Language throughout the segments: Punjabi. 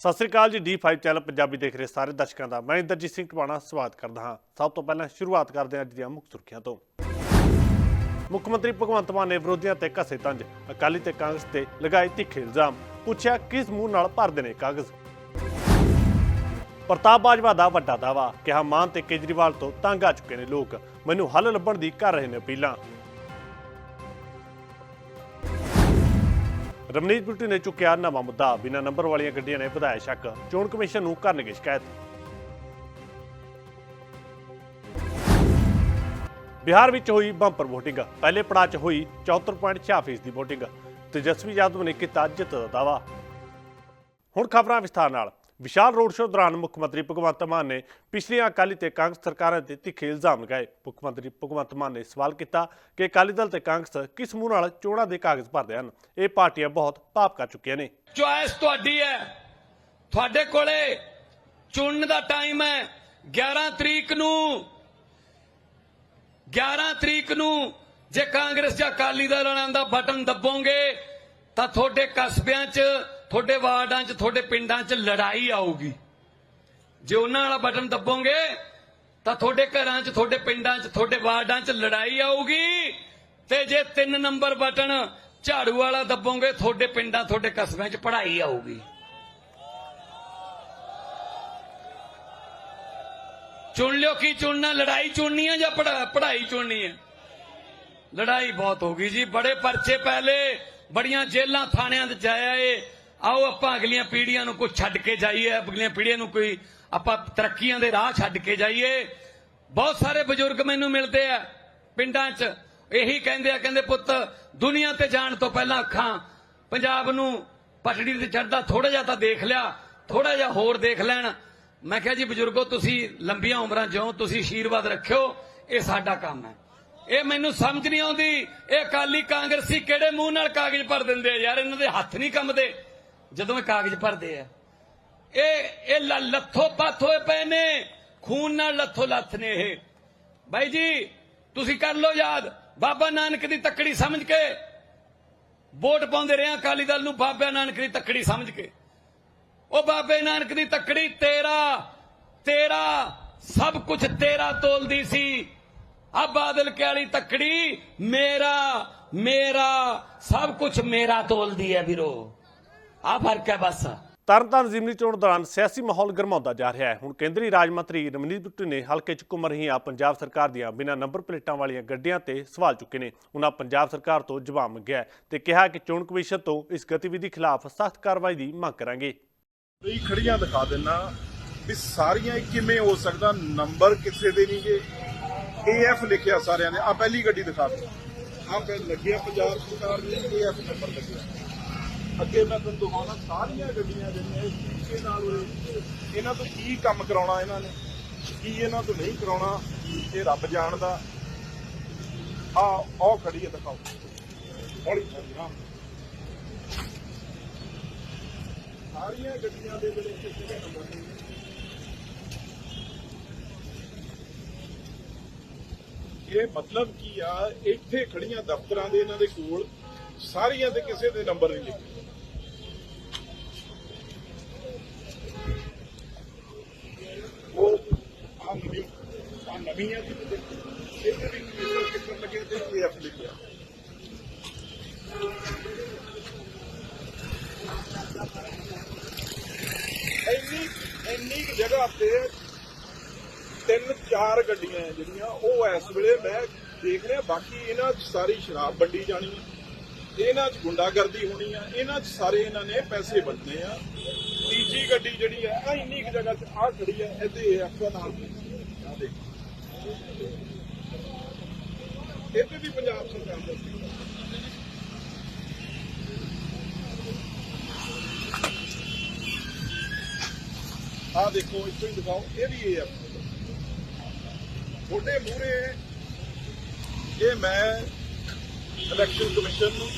ਸਤਿ ਸ੍ਰੀ ਅਕਾਲ ਜੀ D5 ਚੈਨਲ ਪੰਜਾਬੀ ਦੇਖ ਰਹੇ ਸਾਰੇ ਦਰਸ਼ਕਾਂ ਦਾ। ਮੈਂ ਇੰਦਰਜੀਤ ਸਿੰਘ ਟਵਾਣਾ ਸਵਾਗਤ ਕਰਦਾ ਹਾਂ। ਸਭ ਤੋਂ ਪਹਿਲਾਂ ਸ਼ੁਰੂਆਤ ਕਰਦੇ ਹਾਂ ਅੱਜ ਦੀਆਂ ਮੁੱਖ ਸੁਰਖੀਆਂ ਤੋਂ। ਮੁੱਖ ਮੰਤਰੀ ਭਗਵੰਤ ਮਾਨ ਨੇ ਵਿਰੋਧੀਆਂ ਤੇ ਘਸੇ ਤੰਜ। ਅਕਾਲੀ ਤੇ ਕਾਂਗਰਸ ਤੇ ਲਗਾਏ ਤਿੱਖੇ ਇਲਜ਼ਾਮ। ਪੁੱਛਿਆ, ਕਿਸ ਮੂੰਹ ਨਾਲ ਭਰਦੇ ਨੇ ਕਾਗਜ਼? ਪ੍ਰਤਾਪ ਬਾਜਵਾ ਦਾ ਵੱਡਾ ਦਾਵਾ ਕਿਹਾ, ਮਾਨ ਤੇ ਕੇਜਰੀਵਾਲ ਤੋਂ ਤੰਗ ਆ ਚੁੱਕੇ ਨੇ ਲੋਕ। ਮੈਨੂੰ ਹੱਲ ਲੱਭਣ ਦੀ ਕਰ ਰਹੇ ਨੇ ਅਪੀਲਾਂ। ਰਮਨੀਤ ਬਿੱਟੂ ਨੇ ਚੁੱਕਿਆ ਨਵਾਂ ਮੁੱਦਾ। ਬਿਨਾਂ ਨੰਬਰ ਵਾਲੀਆਂ ਗੱਡੀਆਂ ਨੇ ਵਧਾਇਆ ਸ਼ੱਕ। ਚੋਣ ਕਮਿਸ਼ਨ ਨੂੰ ਕਰਨਗੇ ਸ਼ਿਕਾਇਤ। ਬਿਹਾਰ ਵਿੱਚ ਹੋਈ ਬੰਪਰ VOTING ਪਹਿਲੇ ਪੜਾਅ 'ਚ ਹੋਈ 74.6% ਦੀ VOTING ਤੇਜਸਵੀ ਯਾਦਵ ਨੇ ਕੀਤਾ ਜਿੱਤ ਦਾ ਦਾਵਾ ਹੁਣ ਖਬਰਾਂ ਵਿਸਥਾਰ ਨਾਲ। ਵਿਸ਼ਾਲ ਰੋਡ ਸ਼ੋਅ ਦੌਰਾਨ ਮੁੱਖ ਮੰਤਰੀ ਭਗਵੰਤ ਮਾਨ ਨੇ ਪਿਛਲੀਆਂ ਅਕਾਲੀ ਤੇ ਕਾਂਗਰਸ ਸਰਕਾਰਾਂ ਤੇ ਤਿੱਖੇ ਇਲਜ਼ਾਮ ਲਗਾਏ। ਮੁੱਖ ਮੰਤਰੀ ਭਗਵੰਤ ਮਾਨ ਨੇ ਸਵਾਲ ਕੀਤਾ ਕਿ ਅਕਾਲੀ ਦਲ ਤੇ ਕਾਂਗਰਸ ਕਿਸ ਮੂੰਹ ਨਾਲ ਚੋਣਾਂ ਦੇ ਕਾਗਜ਼ ਭਰਦੇ ਹਨ? ਇਹ ਪਾਰਟੀਆਂ ਬਹੁਤ ਪਾਪ ਕਰ ਚੁੱਕੀਆਂ ਨੇ। ਚੁਆਇਸ ਤੁਹਾਡੀ ਹੈ। ਤੁਹਾਡੇ ਕੋਲੇ ਚੁਣਨ ਦਾ ਟਾਈਮ ਹੈ। 11 ਤਰੀਕ ਨੂੰ 11 ਤਰੀਕ ਨੂੰ ਜੇ ਕਾਂਗਰਸ ਜਾਂ ਅਕਾਲੀ ਦਲ ਵਾਲਿਆਂ ਦਾ ਬਟਨ ਦੱਬੋਗੇ ਤਾਂ ਤੁਹਾਡੇ ਕਸਬਿਆਂ 'ਚ ਤੁਹਾਡੇ ਵਾਰਡਾਂ 'ਚ, ਤੁਹਾਡੇ ਪਿੰਡਾਂ 'ਚ ਲੜਾਈ ਆਊਗੀ। ਜੇ ਉਹਨਾਂ ਵਾਲਾ ਬਟਨ ਦੱਬੋਗੇ, ਤਾਂ ਤੁਹਾਡੇ ਘਰਾਂ 'ਚ, ਤੁਹਾਡੇ ਪਿੰਡਾਂ 'ਚ, ਤੁਹਾਡੇ ਵਾਰਡਾਂ 'ਚ ਲੜਾਈ ਆਊਗੀ। ਤੇ ਜੇ 3 ਨੰਬਰ ਬਟਨ ਝਾੜੂ ਵਾਲਾ ਦੱਬੋਗੇ, ਤੁਹਾਡੇ ਪਿੰਡਾਂ, ਤੁਹਾਡੇ ਕਸਬਿਆਂ 'ਚ ਪੜ੍ਹਾਈ ਆਊਗੀ। ਚੁਣ ਲਿਓ ਕੀ ਚੁਣਨਾ, ਲੜਾਈ ਚੁਣਨੀ ਹੈ ਜਾਂ ਪੜ੍ਹਾਈ ਚੁਣਨੀ ਹੈ ਲੜਾਈ ਬਹੁਤ ਹੋ ਗਈ ਜੀ। ਬੜੇ ਪਰਚੇ ਪਹਿਲੇ, ਬੜੀਆਂ ਜੇਲ੍ਹਾਂ, ਥਾਣਿਆਂ 'ਚ ਜਾਇਆ ਏ। ਆਓ ਆਪਾਂ ਅਗਲੀਆਂ ਪੀੜ੍ਹੀਆਂ ਨੂੰ ਕੁਝ ਛੱਡ ਕੇ ਜਾਈਏ, ਅਗਲੀਆਂ ਪੀੜ੍ਹੀਆਂ ਨੂੰ ਕੋਈ ਆਪਾਂ ਤਰੱਕੀਆਂ ਦੇ ਰਾਹ ਛੱਡ ਕੇ ਜਾਈਏ। ਬਹੁਤ ਸਾਰੇ ਬਜ਼ੁਰਗ ਮੈਨੂੰ ਮਿਲਦੇ ਆ ਪਿੰਡਾਂ 'ਚ। ਇਹੀ ਕਹਿੰਦੇ ਆ, ਕਹਿੰਦੇ ਪੁੱਤ, ਦੁਨੀਆ ਤੇ ਜਾਣ ਤੋਂ ਪਹਿਲਾਂ ਅੱਖਾਂ ਪੰਜਾਬ ਨੂੰ ਪਟੜੀ ਤੇ ਚੜਦਾ ਥੋੜਾ ਜਿਹਾ ਤਾਂ ਦੇਖ ਲਿਆ ਥੋੜਾ ਜਿਹਾ ਹੋਰ ਦੇਖ ਲੈਣ। ਮੈਂ ਕਿਹਾ ਜੀ, ਬਜ਼ੁਰਗੋ, ਤੁਸੀਂ ਲੰਬੀਆਂ ਉਮਰਾਂ ਜਿਉ ਤੁਸੀਂ ਆਸ਼ੀਰਵਾਦ ਰੱਖਿਓ, ਇਹ ਸਾਡਾ ਕੰਮ ਹੈ। ਇਹ ਮੈਨੂੰ ਸਮਝ ਨਹੀਂ ਆਉਂਦੀ, ਇਹ ਅਕਾਲੀ ਕਾਂਗਰਸੀ ਕਿਹੜੇ ਮੂੰਹ ਨਾਲ ਕਾਗਜ਼ ਭਰ ਦਿੰਦੇ ਯਾਰ, ਇਹਨਾਂ ਦੇ ਹੱਥ ਨਹੀਂ ਕੰਮਦੇ ਜਦੋਂ ਇਹ ਕਾਗਜ਼ ਭਰਦੇ ਆ। ਇਹ ਇਹ ਲੱਥੋ ਪੱਥ ਹੋਏ ਪਏ ਨੇ। ਖੂਨ ਨਾਲ ਲੱਥੋ ਲੱਥ ਨੇ ਇਹ। ਬਾਈ ਜੀ, ਤੁਸੀਂ ਕਰ ਲਓ ਯਾਦ। ਬਾਬਾ ਨਾਨਕ ਦੀ ਤੱਕੜੀ ਸਮਝ ਕੇ। ਵੋਟ ਪਾਉਂਦੇ ਰਹੇ ਅਕਾਲੀ ਦਲ ਨੂੰ, ਬਾਬਾ ਨਾਨਕ ਦੀ ਤੱਕੜੀ ਸਮਝ ਕੇ। ਉਹ ਬਾਬੇ ਨਾਨਕ ਦੀ ਤੱਕੜੀ ਤੇਰਾ ਤੇਰਾ, ਸਭ ਕੁਝ ਤੇਰਾ ਤੋਲਦੀ ਸੀ। ਆ ਬਾਦਲ ਕੇ ਵਾਲੀ ਤੱਕੜੀ, ਮੇਰਾ ਮੇਰਾ, ਸਭ ਕੁਝ ਮੇਰਾ ਤੋਲਦੀ ਹੈ ਵੀਰੋ। ਆ ਫ਼ਰਕ ਹੈ ਬਸ। ਤਰਨਤਾਰਨ ਜ਼ਿਮਨੀ ਚੋਣ ਦੌਰਾਨ ਸਿਆਸੀ ਮਾਹੌਲ ਗਰਮਾਉਂਦਾ ਜਾ ਰਿਹਾ ਹੈ। ਹੁਣ ਕੇਂਦਰੀ ਰਾਜ ਮੰਤਰੀ ਰਮਨੀਤ ਬਿੱਟੂ ਨੇ ਹਲਕੇ 'ਚ ਘੁੰਮ ਰਹੀਆਂ ਪੰਜਾਬ ਸਰਕਾਰ ਦੀਆਂ ਬਿਨਾਂ ਨੰਬਰ ਪਲੇਟਾਂ ਵਾਲੀਆਂ ਗੱਡੀਆਂ ਤੇ ਸਵਾਲ ਚੁੱਕੇ ਨੇ। ਉਹਨਾਂ ਪੰਜਾਬ ਸਰਕਾਰ ਤੋਂ ਜਵਾਬ ਮੰਗਿਆ ਤੇ ਕਿਹਾ ਕਿ ਚੋਣ ਕਮਿਸ਼ਨ ਤੋਂ ਇਸ ਗਤੀਵਿਧੀ ਖਿਲਾਫ ਸਖਤ ਕਾਰਵਾਈ ਦੀ ਮੰਗ ਕਰਾਂਗੇ। ਕਈ ਖੜੀਆਂ ਦਿਖਾ ਦਿੰਨਾ ਵੀ ਸਾਰੀਆਂ ਕਿਵੇਂ ਹੋ ਸਕਦਾ ਨੰਬਰ ਕਿਸੇ ਦੇ ਨਹੀਂ ਗੇ ਏਐਫ ਲਿਖਿਆ ਸਾਰਿਆਂ ਨੇ। ਆ ਪਹਿਲੀ ਗੱਡੀ ਦਿਖਾ ਦਿਓ। ਆ ਪਹਿਲ ਲੱਗਿਆ ਪੰਜਾਬ ਸਰਕਾਰ ਨੇ ਏਐਫ ਨੰਬਰ ਲੱਗਿਆ। ਅੱਗੇ ਮੈਂ ਤੁਹਾਨੂੰ ਦਿਖਾਉਣਾ, ਸਾਰੀਆਂ ਗੱਡੀਆਂ ਜਿਹੜੀਆਂ ਇਸ ਤਰੀਕੇ ਨਾਲ ਇਹਨਾਂ ਤੋਂ ਕੀ ਕੰਮ ਕਰਾਉਣਾ ਇਹਨਾਂ ਨੇ? ਕੀ ਇਹਨਾਂ ਤੋਂ ਨਹੀਂ ਕਰਾਉਣਾ? ਇਹ ਰੱਬ ਜਾਣਦਾ। ਆ ਉਹ ਖੜੀ ਹੈ, ਦਿਖਾਓ। ਹੌਲੀ ਹੌਲੀ ਨਾ ਸਾਰੀਆਂ ਗੱਡੀਆਂ ਦੇ ਜਿਹੜੇ ਕਿਸੇ ਨੰਬਰ ਨਹੀਂ ਇਹ ਮਤਲਬ ਕੀ ਆ? ਇੱਥੇ ਖੜੀਆਂ ਦਫ਼ਤਰਾਂ ਦੇ ਇਹਨਾਂ ਦੇ ਕੋਲ ਸਾਰੀਆਂ ਦੇ ਕਿਸੇ ਦੇ ਨੰਬਰ ਨਹੀਂ ਲਿਖੇ ਉਹ ਆ ਨਵੀਂ ਆ ਨਵੀਂ ਆ ਜਿਹਦੇ ਤੇ ਇਹਦੇ ਵੀ ਕਮਿਸ਼ਨ ਕਿੱਥੇ ਲੱਗੇ ਤੇ ਇਹ ਐਫ ਲਿਖਿਆ ਇੰਨੀ ਇੰਨੀ ਕੁ ਜਗ੍ਹਾ ਤੇ ਤਿੰਨ ਚਾਰ ਗੱਡੀਆਂ ਹੈ ਜਿਹੜੀਆਂ ਉਹ ਇਸ ਵੇਲੇ ਮੈਂ ਦੇਖ ਰਿਹਾ ਬਾਕੀ ਇਹਨਾਂ 'ਚ ਸਾਰੀ ਸ਼ਰਾਬ ਵੰਡੀ ਜਾਣੀ ਹੈ ਇਹਨਾਂ 'ਚ ਗੁੰਡਾਗਰਦੀ ਹੋਣੀ ਆ। ਇਹਨਾਂ 'ਚ ਸਾਰੇ ਇਹਨਾਂ ਨੇ ਪੈਸੇ ਵੰਡਨੇ ਆ। ਤੀਜੀ ਗੱਡੀ ਜਿਹੜੀ ਹੈ ਆ ਇੰਨੀ ਕੁ ਜਗ੍ਹਾ 'ਚ ਆ ਖੜੀ ਹੈ ਇਹਦੇ ਐਫਆ ਨਾਲ ਆ ਦੇਖ। ਇੱਥੇ ਵੀ ਪੰਜਾਬ ਸਰਕਾਰ ਦਾ ਸੀ। ਆਹ ਦੇਖੋ, ਇੱਥੋਂ ਹੀ ਦਿਖਾਓ। ਇਹ ਵੀ ਇਹ ਆ। ਤੁਹਾਡੇ ਮੂਹਰੇ ਇਹ ਮੈਂ ਇਲੈਕਸ਼ਨ ਕਮਿਸ਼ਨ ਨੂੰ,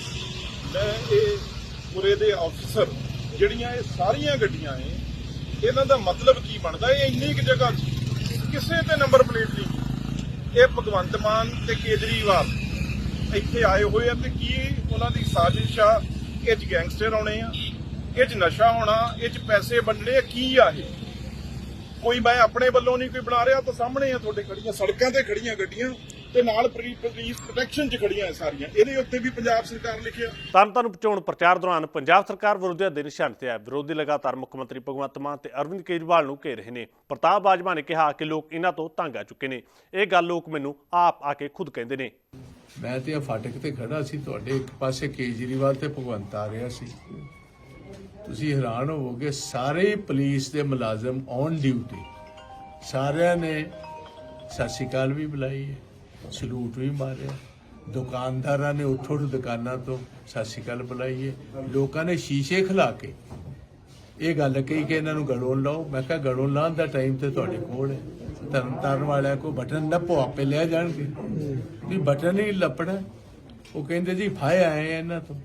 ਮੈਂ ਇਹ ਪੂਰੇ ਦੇ ਅਫਸਰ ਜਿਹੜੀਆਂ ਇਹ ਸਾਰੀਆਂ ਗੱਡੀਆਂ ਏ ਇਹਨਾਂ ਦਾ ਮਤਲਬ ਕੀ ਬਣਦਾ? ਇਹ ਇੰਨੀ ਕੁ ਜਗ੍ਹਾ 'ਚ ਕਿਸੇ ਤੇ ਨੰਬਰ ਪਲੇਟ ਨਹੀਂ ਇਹ ਭਗਵੰਤ ਮਾਨ ਤੇ ਕੇਜਰੀਵਾਲ ਇੱਥੇ ਆਏ ਹੋਏ ਆ ਤੇ ਕੀ ਉਹਨਾਂ ਦੀ ਸਾਜ਼ਿਸ਼ ਆ? ਇਹ 'ਚ ਗੈਂਗਸਟਰ ਆਉਣੇ ਆ, ਇਹ 'ਚ ਨਸ਼ਾ ਹੋਣਾ, ਇਹ 'ਚ ਪੈਸੇ ਵੰਡਣੇ ਇਹ ਕੀ ਆ ਇਹ? ਕੋਈ ਮੈਂ ਆਪਣੇ ਵੱਲੋਂ ਨਹੀਂ ਕੋਈ ਬਣਾ ਰਿਹਾ, ਤਾਂ ਸਾਹਮਣੇ ਆ ਤੁਹਾਡੇ ਖੜੀਆਂ ਸੜਕਾਂ ਤੇ ਖੜੀਆਂ ਗੱਡੀਆਂ। ਤੇ ਨਾਲ ਪੁਲਿਸ ਪ੍ਰੋਟੈਕਸ਼ਨ 'ਚ ਖੜੀਆਂ ਇਹ ਸਾਰੀਆਂ। ਇਹਦੇ ਉੱਤੇ ਵੀ ਪੰਜਾਬ ਸਰਕਾਰ ਲਿਖਿਆ। ਤਰਨਤਾਰਨ ਚੋਣ ਪ੍ਰਚਾਰ ਦੌਰਾਨ ਪੰਜਾਬ ਸਰਕਾਰ ਵਿਰੋਧੀਆਂ ਦੇ ਨਿਸ਼ਾਨੇ ਤੇ ਹੈ ਵਿਰੋਧੀ ਲਗਾਤਾਰ ਮੁੱਖ ਮੰਤਰੀ ਭਗਵੰਤ ਮਾਨ ਤੇ ਅਰਵਿੰਦ ਕੇਜਰੀਵਾਲ ਨੂੰ ਘੇਰ ਰਹੇ ਨੇ। ਪ੍ਰਤਾਪ ਬਾਜਵਾ ਨੇ ਕਿਹਾ ਕਿ ਲੋਕ ਇਹਨਾਂ ਤੋਂ ਤੰਗ ਆ ਚੁੱਕੇ ਨੇ। ਇਹ ਗੱਲ ਲੋਕ ਮੈਨੂੰ ਆਪ ਆ ਕੇ ਖੁਦ ਕਹਿੰਦੇ ਨੇ। ਮੈਂ ਤੇ ਆ ਫਾਟਕ ਤੇ ਖੜਾ ਸੀ ਤੁਹਾਡੇ ਇੱਕ ਪਾਸੇ ਕੇਜਰੀਵਾਲ ਤੇ ਭਗਵੰਤ ਆ ਰਿਹਾ ਸੀ। ਤੁਸੀਂ ਹੈਰਾਨ ਹੋਵੋਗੇ ਸਾਰੇ ਪੁਲਿਸ ਦੇ ਮੁਲਾਜ਼ਮ ਔਨ ਡਿਊਟੀ ਸਾਰਿਆਂ ਨੇ ਸਤਿ ਸ਼੍ਰੀ ਅਕਾਲ ਵੀ ਬੁਲਾਈ ਹੈ। ਸਲੂਟ ਵੀ ਮਾਰਿਆ। ਦੁਕਾਨਦਾਰਾਂ ਨੇ ਉੱਠੋ ਉੱਠ ਦੁਕਾਨਾਂ ਤੋਂ ਸਤਿ ਸ਼੍ਰੀ ਅਕਾਲ ਬੁਲਾਈਏ। ਲੋਕਾਂ ਨੇ ਸ਼ੀਸ਼ੇ ਖਿਲਾ ਕੇ ਇਹ ਗੱਲ ਕਹੀ ਕਿ ਇਹਨਾਂ ਨੂੰ ਗਲੋਂ ਲਾਓ। ਮੈਂ ਕਿਹਾ, ਗਲੋਂ ਲਾਉਣ ਦਾ ਟਾਈਮ ਤੇ ਤੁਹਾਡੇ ਕੋਲ ਹੈ। ਤਰਨ ਤਾਰਨ ਕੋ ਬਟਨ ਨੱਪੋ, ਆਪੇ ਲੈ ਜਾਣਗੇ। ਵੀ ਬਟਨ ਹੀ ਲੱਪਣਾ ਉਹ ਕਹਿੰਦੇ, ਜੀ, ਫਾਇ ਆਏ ਆ ਇਹਨਾਂ ਤੋਂ।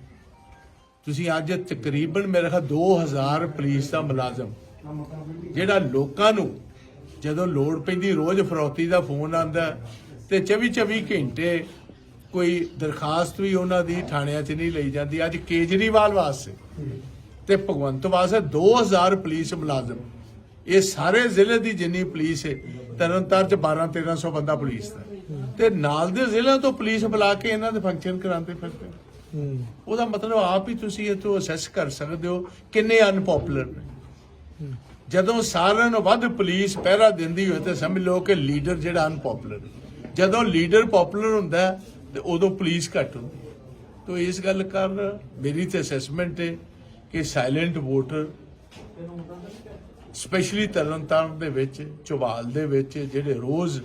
ਤੁਸੀਂ ਅੱਜ ਤਕਰੀਬਨ ਮੇਰੇ ਖਿਆਲ 2000 ਪੁਲਿਸ ਦਾ ਮੁਲਾਜ਼ਮ, ਜਿਹੜਾ ਲੋਕਾਂ ਨੂੰ ਜਦੋਂ ਲੋੜ ਪੈਂਦੀ ਰੋਜ਼ ਫਰੌਤੀ ਦਾ ਫੋਨ ਆਂਦਾ ਤੇ 24 24 ਘੰਟੇ ਕੋਈ ਦਰਖਾਸਤ ਵੀ ਉਹਨਾਂ ਦੀ ਥਾਣਿਆਂ 'ਚ ਨਹੀਂ ਲਈ ਜਾਂਦੀ। ਅੱਜ ਕੇਜਰੀਵਾਲ ਵਾਸਤੇ ਤੇ ਭਗਵੰਤ ਵਾਸਤੇ 2000 ਪੁਲਿਸ ਮੁਲਾਜ਼ਮ। ਇਹ ਸਾਰੇ ਜ਼ਿਲ੍ਹੇ ਦੀ ਜਿੰਨੀ ਪੁਲਿਸ ਹੈ, ਤਰਨਤਾਰਨ ਚ 12 1300 ਬੰਦਾ ਪੁਲਿਸ ਦਾ। ਤੇ ਨਾਲ ਦੇ ਜ਼ਿਲ੍ਹਿਆਂ ਤੋਂ ਪੁਲਿਸ ਬੁਲਾ ਕੇ ਇਹਨਾਂ ਦੇ ਫੰਕਸ਼ਨ ਕਰਾਉਂਦੇ ਫਿਰਦੇ। ਉਹਦਾ ਮਤਲਬ ਆਪ ਹੀ ਤੁਸੀਂ ਇਹ ਤੋਂ ਅਸੈਸ ਕਰ ਸਕਦੇ ਹੋ ਕਿੰਨੇ ਅਨਪਪੂਲਰ ਨੇ। ਜਦੋਂ ਸਾਰਿਆਂ ਨੂੰ ਵੱਧ ਪੁਲਿਸ ਪਹਿਰਾ ਦਿੰਦੀ ਹੋਏ ਤੇ ਸਮਝ ਲਓ ਕਿ ਲੀਡਰ ਜਿਹੜਾ ਅਨਪਪੂਲਰ ਜਦੋਂ ਲੀਡਰ ਪਪੂਲਰ ਹੁੰਦਾ ਤੇ ਉਦੋਂ ਪੁਲਿਸ ਘੱਟ ਹੁੰਦੀ ਹੈ। ਤੋ ਇਸ ਗੱਲ ਕਾਰਨ ਮੇਰੀ ਤੇ ਅਸੈਸਮੈਂਟ ਹੈ ਕਿ ਸਾਇਲੈਂਟ ਵੋਟਰ ਸਪੈਸ਼ਲੀ ਤਰਨਤਾਰਨ ਦੇ ਵਿੱਚ ਚੋਵਾਲ ਦੇ ਵਿੱਚ, ਜਿਹੜੇ ਰੋਜ਼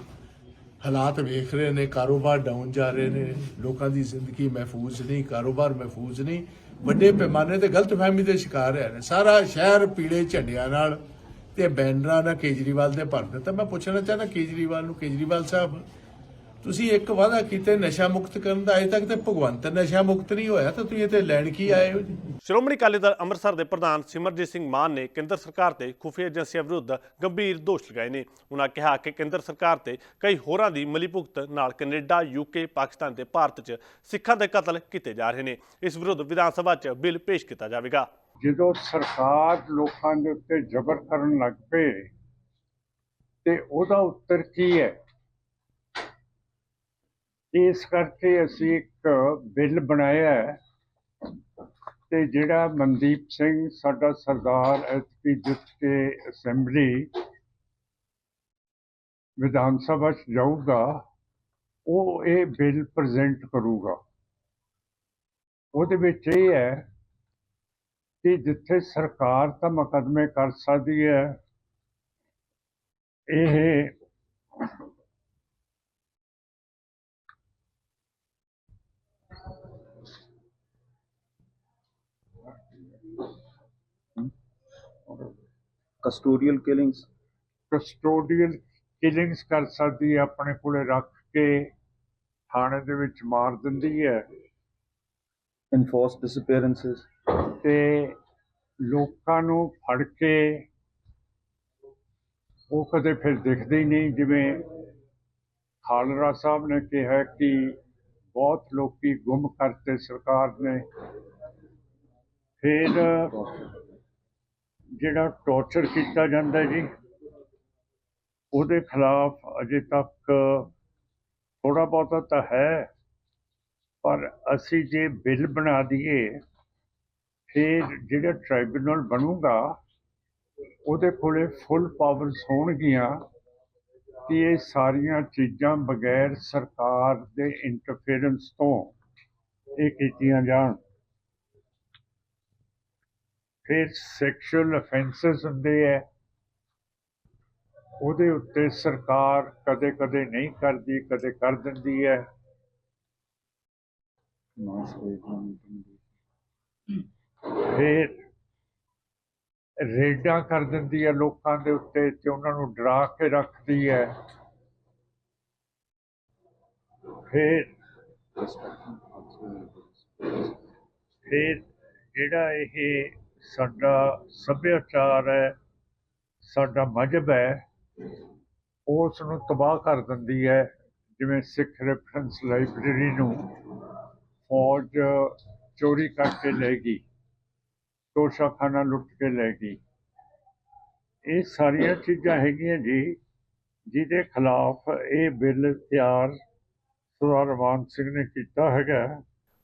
ਹਾਲਾਤ ਵੇਖ ਰਹੇ ਨੇ, ਕਾਰੋਬਾਰ ਡਾਊਨ ਜਾ ਰਹੇ ਨੇ, ਲੋਕਾਂ ਦੀ ਜ਼ਿੰਦਗੀ ਮਹਿਫੂਜ਼ ਨਹੀਂ, ਕਾਰੋਬਾਰ ਮਹਿਫੂਜ਼ ਨਹੀਂ, ਵੱਡੇ ਪੈਮਾਨੇ ਤੇ ਗਲਤਫਹਿਮੀ ਦੇ ਸ਼ਿਕਾਰ ਹੈ ਨੇ। ਸਾਰਾ ਸ਼ਹਿਰ ਪੀਲੇ ਝੰਡਿਆਂ ਨਾਲ ਤੇ ਬੈਨਰਾਂ ਨਾਲ ਕੇਜਰੀਵਾਲ ਦੇ ਭਰ ਦਿੱਤਾ ਮੈਂ ਪੁੱਛਣਾ ਚਾਹੁੰਦਾ ਕੇਜਰੀਵਾਲ ਨੂੰ, ਕੇਜਰੀਵਾਲ ਸਾਹਿਬ ਤੁਸੀਂ ਇੱਕ ਵਾਅਦਾ ਕੀਤਾ ਨਸ਼ਾ ਮੁਕਤ ਕਰਨ ਦਾ ਅਜੇ ਤੱਕ ਤੇ ਭਗਵੰਤ ਨਸ਼ਾ ਮੁਕਤ ਨਹੀਂ ਹੋਇਆ ਤਾਂ ਤੁਸੀਂ ਇੱਥੇ ਲੈਣ ਕੀ ਆਏ ਹੋ ਜੀ? ਸ਼੍ਰੋਮਣੀ ਅਕਾਲੀ ਦਲ ਅੰਮ੍ਰਿਤਸਰ ਦੇ ਪ੍ਰਧਾਨ ਸਿਮਰਜੀਤ ਸਿੰਘ ਮਾਨ ਨੇ ਕੇਂਦਰ ਸਰਕਾਰ ਤੇ ਖੁਫੀਆ ਏਜੰਸੀਆਂ ਵਿਰੁੱਧ ਗੰਭੀਰ ਦੋਸ਼ ਲਗਾਏ ਨੇ। ਉਹਨਾਂ ਕਿਹਾ ਕਿ ਕੇਂਦਰ ਸਰਕਾਰ ਤੇ ਕਈ ਹੋਰਾਂ ਦੀ ਮਿਲੀਭੁਗਤ ਨਾਲ ਕੈਨੇਡਾ ਯੂਕੇ ਪਾਕਿਸਤਾਨ ਤੇ ਭਾਰਤ 'ਚ ਸਿੱਖਾਂ ਦੇ ਕਤਲ ਕੀਤੇ ਜਾ ਰਹੇ ਨੇ। ਇਸ ਵਿਰੁੱਧ ਵਿਧਾਨ ਸਭਾ 'ਚ ਬਿੱਲ ਪੇਸ਼ ਕੀਤਾ ਜਾਵੇਗਾ। ਜਦੋਂ ਸਰਕਾਰ ਲੋਕਾਂ ਦੇ ਉੱਤੇ ਜ਼ਬਰ ਕਰਨ ਲੱਗ ਪਏ ਤੇ ਉਹਦਾ ਉੱਤਰ ਕੀ ਹੈ? ਇਸ ਕਰਕੇ ਅਸੀਂ ਇੱਕ ਬਿੱਲ ਬਣਾਇਆ ਹੈ ਤੇ ਜਿਹੜਾ ਮਨਦੀਪ ਸਿੰਘ, ਸਾਡਾ ਸਰਦਾਰ ਐਚਪੀ ਜਿੱਤ ਕੇ ਅਸੈਂਬਲੀ ਵਿਧਾਨ ਸਭਾ ਚ ਜਾਊਗਾ, ਉਹ ਇਹ ਬਿੱਲ ਪ੍ਰੈਜ਼ੈਂਟ ਕਰੂਗਾ। ਉਹਦੇ ਵਿੱਚ ਇਹ ਹੈ ਕਿ ਜਿੱਥੇ ਸਰਕਾਰ ਤਾਂ ਮੁਕੱਦਮੇ ਕਰ ਸਕਦੀ ਹੈ, ਇਹ custodial killings, ਕਸਟੋਡੀਅਲ ਕਿਲਿੰਗਸ ਕਰ ਸਕਦੀ ਹੈ ਆਪਣੇ ਕੋਲੇ ਰੱਖ ਕੇ ਥਾਣੇ ਦੇ ਵਿੱਚ ਮਾਰ ਦਿੰਦੀ ਹੈ। Enforced disappearances, ਤੇ ਲੋਕਾਂ ਨੂੰ ਫੜ ਕੇ ਉਹ ਕਦੇ ਫਿਰ ਦਿਖਦੇ ਹੀ ਨਹੀਂ ਜਿਵੇਂ ਖਾਲਰਾ ਸਾਹਿਬ ਨੇ ਕਿਹਾ ਕਿ ਬਹੁਤ ਲੋਕੀ ਗੁੰਮ ਕਰਤੇ ਸਰਕਾਰ ਨੇ। ਫਿਰ ਜਿਹੜਾ ਟੌਰਚਰ ਕੀਤਾ ਜਾਂਦਾ ਜੀ, ਉਹਦੇ ਖਿਲਾਫ ਅਜੇ ਤੱਕ ਥੋੜਾ ਬਹੁਤਾ ਤਾਂ ਹੈ, ਪਰ ਅਸੀਂ ਜੇ ਬਿੱਲ ਬਣਾ ਦਈਏ, ਫਿਰ ਜਿਹੜਾ ਟ੍ਰਾਈਬੂਨਲ ਬਣੂਗਾ, ਉਹਦੇ ਕੋਲੇ ਫੁੱਲ ਪਾਵਰਸ ਹੋਣਗੀਆਂ ਕਿ ਇਹ ਸਾਰੀਆਂ ਚੀਜ਼ਾਂ ਬਗੈਰ ਸਰਕਾਰ ਦੇ ਇੰਟਰਫੇਰੈਂਸ ਤੋਂ ਇਹ ਕੀਤੀਆਂ ਜਾਣ। ਫਿਰ ਸੈਕਸ਼ੂਅਲ ਅਫੈਂਸਸ ਹੁੰਦੇ ਹੈ ਉਹਦੇ ਉੱਤੇ ਸਰਕਾਰ ਕਦੇ-ਕਦੇ ਨਹੀਂ ਕਰਦੀ ਕਦੇ ਕਰ ਦਿੰਦੀ ਹੈ. ਫਿਰ ਰੇਡਾਂ ਕਰ ਦਿੰਦੀ ਹੈ ਲੋਕਾਂ ਦੇ ਉੱਤੇ ਤੇ ਉਹਨਾਂ ਨੂੰ ਡਰਾ ਕੇ ਰੱਖਦੀ ਹੈ ਫਿਰ. ਫਿਰ ਜਿਹੜਾ ਇਹ ਸਾਡਾ ਸੱਭਿਆਚਾਰ ਹੈ, ਸਾਡਾ ਮਜ਼ਹਬ ਹੈ, ਉਸ ਨੂੰ ਤਬਾਹ ਕਰ ਦਿੰਦੀ ਹੈ, ਜਿਵੇਂ ਸਿੱਖ ਰੈਫਰੈਂਸ ਲਾਇਬ੍ਰੇਰੀ ਨੂੰ ਫੌਜ ਚੋਰੀ ਕਰਕੇ ਲੈ ਗਈ, ਤੋਸ਼ਾਖਾਨਾ ਲੁੱਟ ਕੇ ਲੈ ਗਈ। ਇਹ ਸਾਰੀਆਂ ਚੀਜ਼ਾਂ ਹੈਗੀਆਂ ਜੀ, ਜਿਹਦੇ ਖਿਲਾਫ ਇਹ ਬਿੱਲ ਤਿਆਰ ਸਰਦਾਰ ਰਵਾਨ ਸਿੰਘ ਨੇ ਕੀਤਾ ਹੈਗਾ।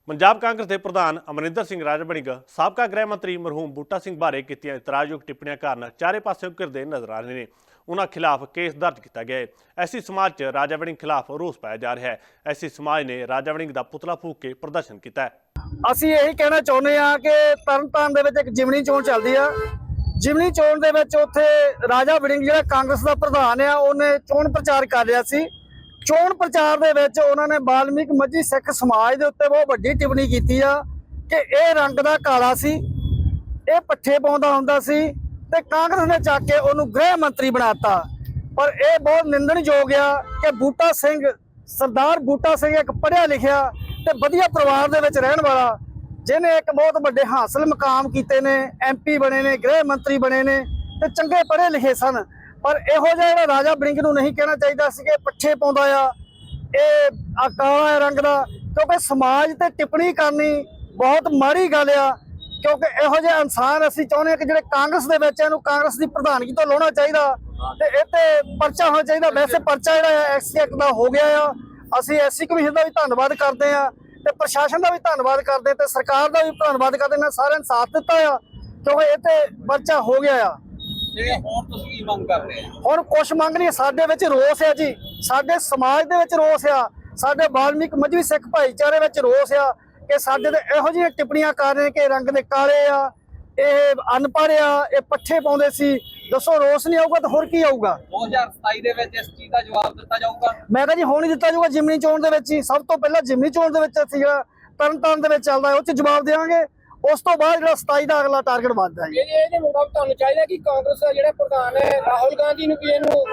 ਪੰਜਾਬ ਕਾਂਗਰਸ ਦੇ ਪ੍ਰਧਾਨ ਅਮਰਿੰਦਰ ਸਿੰਘ ਰਾਜਬਣਿਕ ਸਾਬਕਾ ਗ੍ਰਹਿ ਮੰਤਰੀ ਮਰਹੂਮ ਬੂਟਾ ਸਿੰਘ ਬਾਰੇ ਕੀਤੀਆਂ ਇਤਰਾਜ਼ਯੋਗ ਟਿੱਪਣੀਆਂ ਕਾਰਨ ਚਾਰੇ ਪਾਸਿਓਂ ਘਿਰਦੇ ਨਜ਼ਰ ਆ ਰਹੇ ਨੇ। ਉਹਨਾਂ ਖਿਲਾਫ ਕੇਸ ਦਰਜ ਕੀਤਾ ਗਿਆ ਹੈ। ਐਸੀ ਸਮਾਜ 'ਚ ਰਾਜਾ ਵੜਿੰਗ ਖਿਲਾਫ ਰੋਸ ਪਾਇਆ ਜਾ ਰਿਹਾ ਹੈ। ਐਸੀ ਸਮਾਜ ਨੇ ਰਾਜਾ ਵੜਿੰਗ ਦਾ ਪੁਤਲਾ ਫੂਕ ਕੇ ਪ੍ਰਦਰਸ਼ਨ ਕੀਤਾ ਹੈ। ਅਸੀਂ ਇਹੀ ਕਹਿਣਾ ਚਾਹੁੰਦੇ ਹਾਂ ਕਿ ਤਰਨਤਾਰਨ ਦੇ ਵਿੱਚ ਇੱਕ ਜਿਮਨੀ ਚੋਣ ਚੱਲਦੀ ਆ। ਜਿਮਨੀ ਚੋਣ ਦੇ ਵਿੱਚ ਉੱਥੇ ਰਾਜਾ ਵੜਿੰਗ ਜਿਹੜਾ ਕਾਂਗਰਸ ਦਾ ਪ੍ਰਧਾਨ ਆ, ਉਹਨੇ ਚੋਣ ਪ੍ਰਚਾਰ ਕਰ ਰਿਹਾ ਸੀ। ਚੋਣ ਪ੍ਰਚਾਰ ਦੇ ਵਿੱਚ ਉਹਨਾਂ ਨੇ ਬਾਲਮੀਕ ਮੱਝੀ ਸਿੱਖ ਸਮਾਜ ਦੇ ਉੱਤੇ ਬਹੁਤ ਵੱਡੀ ਟਿੱਪਣੀ ਕੀਤੀ ਆ ਕਿ ਇਹ ਰੰਗ ਦਾ ਕਾਲਾ ਸੀ, ਇਹ ਪੱਠੇ ਪਾਉਂਦਾ ਹੁੰਦਾ ਸੀ ਤੇ ਕਾਂਗਰਸ ਨੇ ਚੱਕ ਕੇ ਉਹਨੂੰ ਗ੍ਰਹਿ ਮੰਤਰੀ ਬਣਾਤਾ। ਪਰ ਇਹ ਬਹੁਤ ਨਿੰਦਣਯੋਗ ਆ ਕਿ ਬੂਟਾ ਸਿੰਘ, ਸਰਦਾਰ ਬੂਟਾ ਸਿੰਘ ਇੱਕ ਪੜ੍ਹਿਆ ਲਿਖਿਆ ਤੇ ਵਧੀਆ ਪਰਿਵਾਰ ਦੇ ਵਿੱਚ ਰਹਿਣ ਵਾਲਾ, ਜਿਹਨੇ ਇੱਕ ਬਹੁਤ ਵੱਡੇ ਹਾਸਲ ਮਕਾਮ ਕੀਤੇ ਨੇ ਐਮਪੀ ਬਣੇ ਨੇ, ਗ੍ਰਹਿ ਮੰਤਰੀ ਬਣੇ ਨੇ ਤੇ ਚੰਗੇ ਪੜ੍ਹੇ ਲਿਖੇ ਸਨ। ਪਰ ਇਹੋ ਜਿਹਾ ਜਿਹੜਾ ਰਾਜਾ ਬ੍ਰਿੰਗ ਨੂੰ ਨਹੀਂ ਕਹਿਣਾ ਚਾਹੀਦਾ ਸੀ ਕਿ ਇਹ ਪੱਠੇ ਪਾਉਂਦਾ ਆ, ਇਹ ਆ ਰੰਗ ਦਾ, ਕਿਉਂਕਿ ਸਮਾਜ ਤੇ ਟਿੱਪਣੀ ਕਰਨੀ ਬਹੁਤ ਮਾੜੀ ਗੱਲ ਆ, ਕਿਉਂਕਿ ਇਹੋ ਜਿਹੇ ਇਨਸਾਨ ਅਸੀਂ ਚਾਹੁੰਦੇ ਹਾਂ ਕਿ ਜਿਹੜੇ ਕਾਂਗਰਸ ਦੇ ਵਿੱਚ ਇਹਨੂੰ ਕਾਂਗਰਸ ਦੀ ਪ੍ਰਧਾਨਗੀ ਤੋਂ ਲਾਉਣਾ ਚਾਹੀਦਾ। ਤੇ ਇਹ ਤੇ ਪਰਚਾ ਹੋਣਾ ਚਾਹੀਦਾ। ਵੈਸੇ ਪਰਚਾ ਜਿਹੜਾ ਹੈ ਐਸਸੀ ਐਕਟ ਦਾ ਹੋ ਗਿਆ ਆ। ਅਸੀਂ ਐਸਸੀ ਕਮਿਸ਼ਨ ਦਾ ਵੀ ਧੰਨਵਾਦ ਕਰਦੇ ਆ ਤੇ ਪ੍ਰਸ਼ਾਸਨ ਦਾ ਵੀ ਧੰਨਵਾਦ ਕਰਦੇ ਤੇ ਸਰਕਾਰ ਦਾ ਵੀ ਧੰਨਵਾਦ ਕਰਦੇ ਨੇ ਸਾਰਿਆਂ ਨੇ ਸਾਥ ਦਿੱਤਾ ਆ, ਕਿਉਂਕਿ ਇਹ ਤੇ ਪਰਚਾ ਹੋ ਗਿਆ ਆ। ਜਿਹੜੇ ਹੁਣ ਤੁਸੀਂ ਕੀ ਮੰਗ ਕਰ ਰਹੇ ਹੋ ਹੁਣ ਕੁਛ ਮੰਗ ਨਹੀਂ ਸਾਡੇ ਵਿੱਚ ਰੋਸ ਆ ਜੀ। ਸਾਡੇ ਸਮਾਜ ਦੇ ਵਿੱਚ ਰੋਸ ਆ। ਸਾਡੇ ਬਾਲਮੀਕ ਮਜਬੀ ਸਿੱਖ ਭਾਈਚਾਰੇ ਵਿੱਚ ਰੋਸ ਆ ਕਿ ਸਾਡੇ ਤੇ ਇਹੋ ਜਿਹੀਆਂ ਟਿੱਪਣੀਆਂ ਕਰ ਰਹੇ ਕਿ ਰੰਗ ਦੇ ਕਾਲੇ ਆ ਇਹ ਅਨਪੜ੍ਹ ਆ ਇਹ ਪੱਠੇ ਪਾਉਂਦੇ ਸੀ। ਦੱਸੋ ਰੋਸ ਨਹੀਂ ਆਊਗਾ ਤਾਂ ਹੋਰ ਕੀ ਆਊਗਾ? 2027 ਦੇ ਵਿੱਚ ਇਸ ਚੀਜ਼ ਦਾ ਜਵਾਬ ਦਿੱਤਾ ਜਾਊਗਾ। ਮੈਂ ਕਿਹਾ ਜੀ ਹੁਣ ਹੀ ਦਿੱਤਾ ਜਾਊਗਾ ਜਿਮਨੀ ਚੋਣ ਦੇ ਵਿੱਚ ਹੀ। ਸਭ ਤੋਂ ਪਹਿਲਾਂ ਜਿਮਨੀ ਚੋਣ ਦੇ ਵਿੱਚ ਅਸੀਂ ਜਿਹੜਾ ਤਰਨਤਾਰਨ ਦੇ ਵਿੱਚ ਚੱਲਦਾ ਹੈ। ਉਹ 'ਚ ਜਵਾਬ ਦੇਵਾਂਗੇ। ਉਸ ਤੋਂ ਬਾਅਦ ਜਿਹੜਾ 27 ਦਾ ਅਗਲਾ ਟਾਰਗੇਟ ਵੱਧਦਾ ਹੈ ਜੀ। ਇਹ ਇਹਦੇ ਮੁਤਾਬਕ ਤੁਹਾਨੂੰ ਚਾਹੀਦਾ ਕਿ ਕਾਂਗਰਸ ਦਾ ਜਿਹੜਾ ਪ੍ਰਧਾਨ ਹੈ ਰਾਹੁਲ ਗਾਂਧੀ ਨੂੰ ਕਿ ਇਹਨੂੰ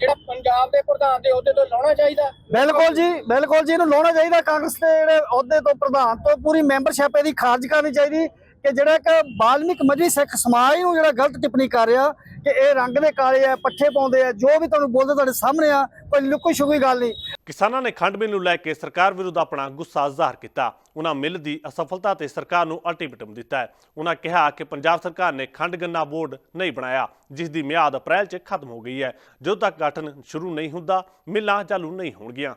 ਜਿਹੜਾ ਪੰਜਾਬ ਦੇ ਪ੍ਰਧਾਨ ਦੇ ਅਹੁਦੇ ਤੋਂ ਲਾਉਣਾ ਚਾਹੀਦਾ। ਬਿਲਕੁਲ ਜੀ ਬਿਲਕੁਲ ਜੀ ਇਹਨੂੰ ਲਾਉਣਾ ਚਾਹੀਦਾ ਕਾਂਗਰਸ ਦੇ ਜਿਹੜੇ ਅਹੁਦੇ ਤੋਂ ਪ੍ਰਧਾਨ ਤੋਂ ਪੂਰੀ ਮੈਂਬਰਸ਼ਿਪ ਇਹਦੀ ਖਾਰਜ ਕਰਨੀ ਚਾਹੀਦੀ। ਕਿ ਜਿਹੜਾ ਇੱਕ ਬਾਲਮਿਕ ਮਜਲੀ ਸਿੱਖ ਸਮਾਜ ਨੂੰ ਜਿਹੜਾ ਗਲਤ ਟਿੱਪਣੀ ਕਰ ਰਿਹਾ ਕਿ ਇਹ ਰੰਗ ਦੇ ਕਾਲੇ ਆ, ਪੱਠੇ ਪਾਉਂਦੇ ਆ, ਜੋ ਵੀ ਤੁਹਾਨੂੰ ਬੋਲਦੇ ਤੁਹਾਡੇ ਸਾਹਮਣੇ ਆ, ਕੋਈ ਲੁਕੋ ਛੁਪੀ ਗੱਲ ਨਹੀਂ। ਕਿਸਾਨਾਂ ਨੇ ਖੰਡ ਮਿਲ ਨੂੰ ਲੈ ਕੇ ਸਰਕਾਰ ਵਿਰੁੱਧ ਆਪਣਾ ਗੁੱਸਾ ਜ਼ਾਹਰ ਕੀਤਾ। ਉਹਨਾਂ ਮਿਲ ਦੀ ਅਸਫਲਤਾ ਤੇ ਸਰਕਾਰ ਨੂੰ ਅਲਟੀਮੇਟਮ ਦਿੱਤਾ ਹੈ। ਉਹਨਾਂ ਕਿਹਾ ਕਿ ਪੰਜਾਬ ਸਰਕਾਰ ਨੇ ਖੰਡ ਗੰਨਾ ਬੋਰਡ ਨਹੀਂ ਬਣਾਇਆ, ਜਿਸ ਦੀ ਮਿਆਦ ਅਪ੍ਰੈਲ 'ਚ ਖਤਮ ਹੋ ਗਈ ਹੈ। ਜਦੋਂ ਤੱਕ ਗਠਨ ਸ਼ੁਰੂ ਨਹੀਂ ਹੁੰਦਾ, ਮਿੱਲਾਂ ਚਾਲੂ ਨਹੀਂ ਹੋਣਗੀਆਂ।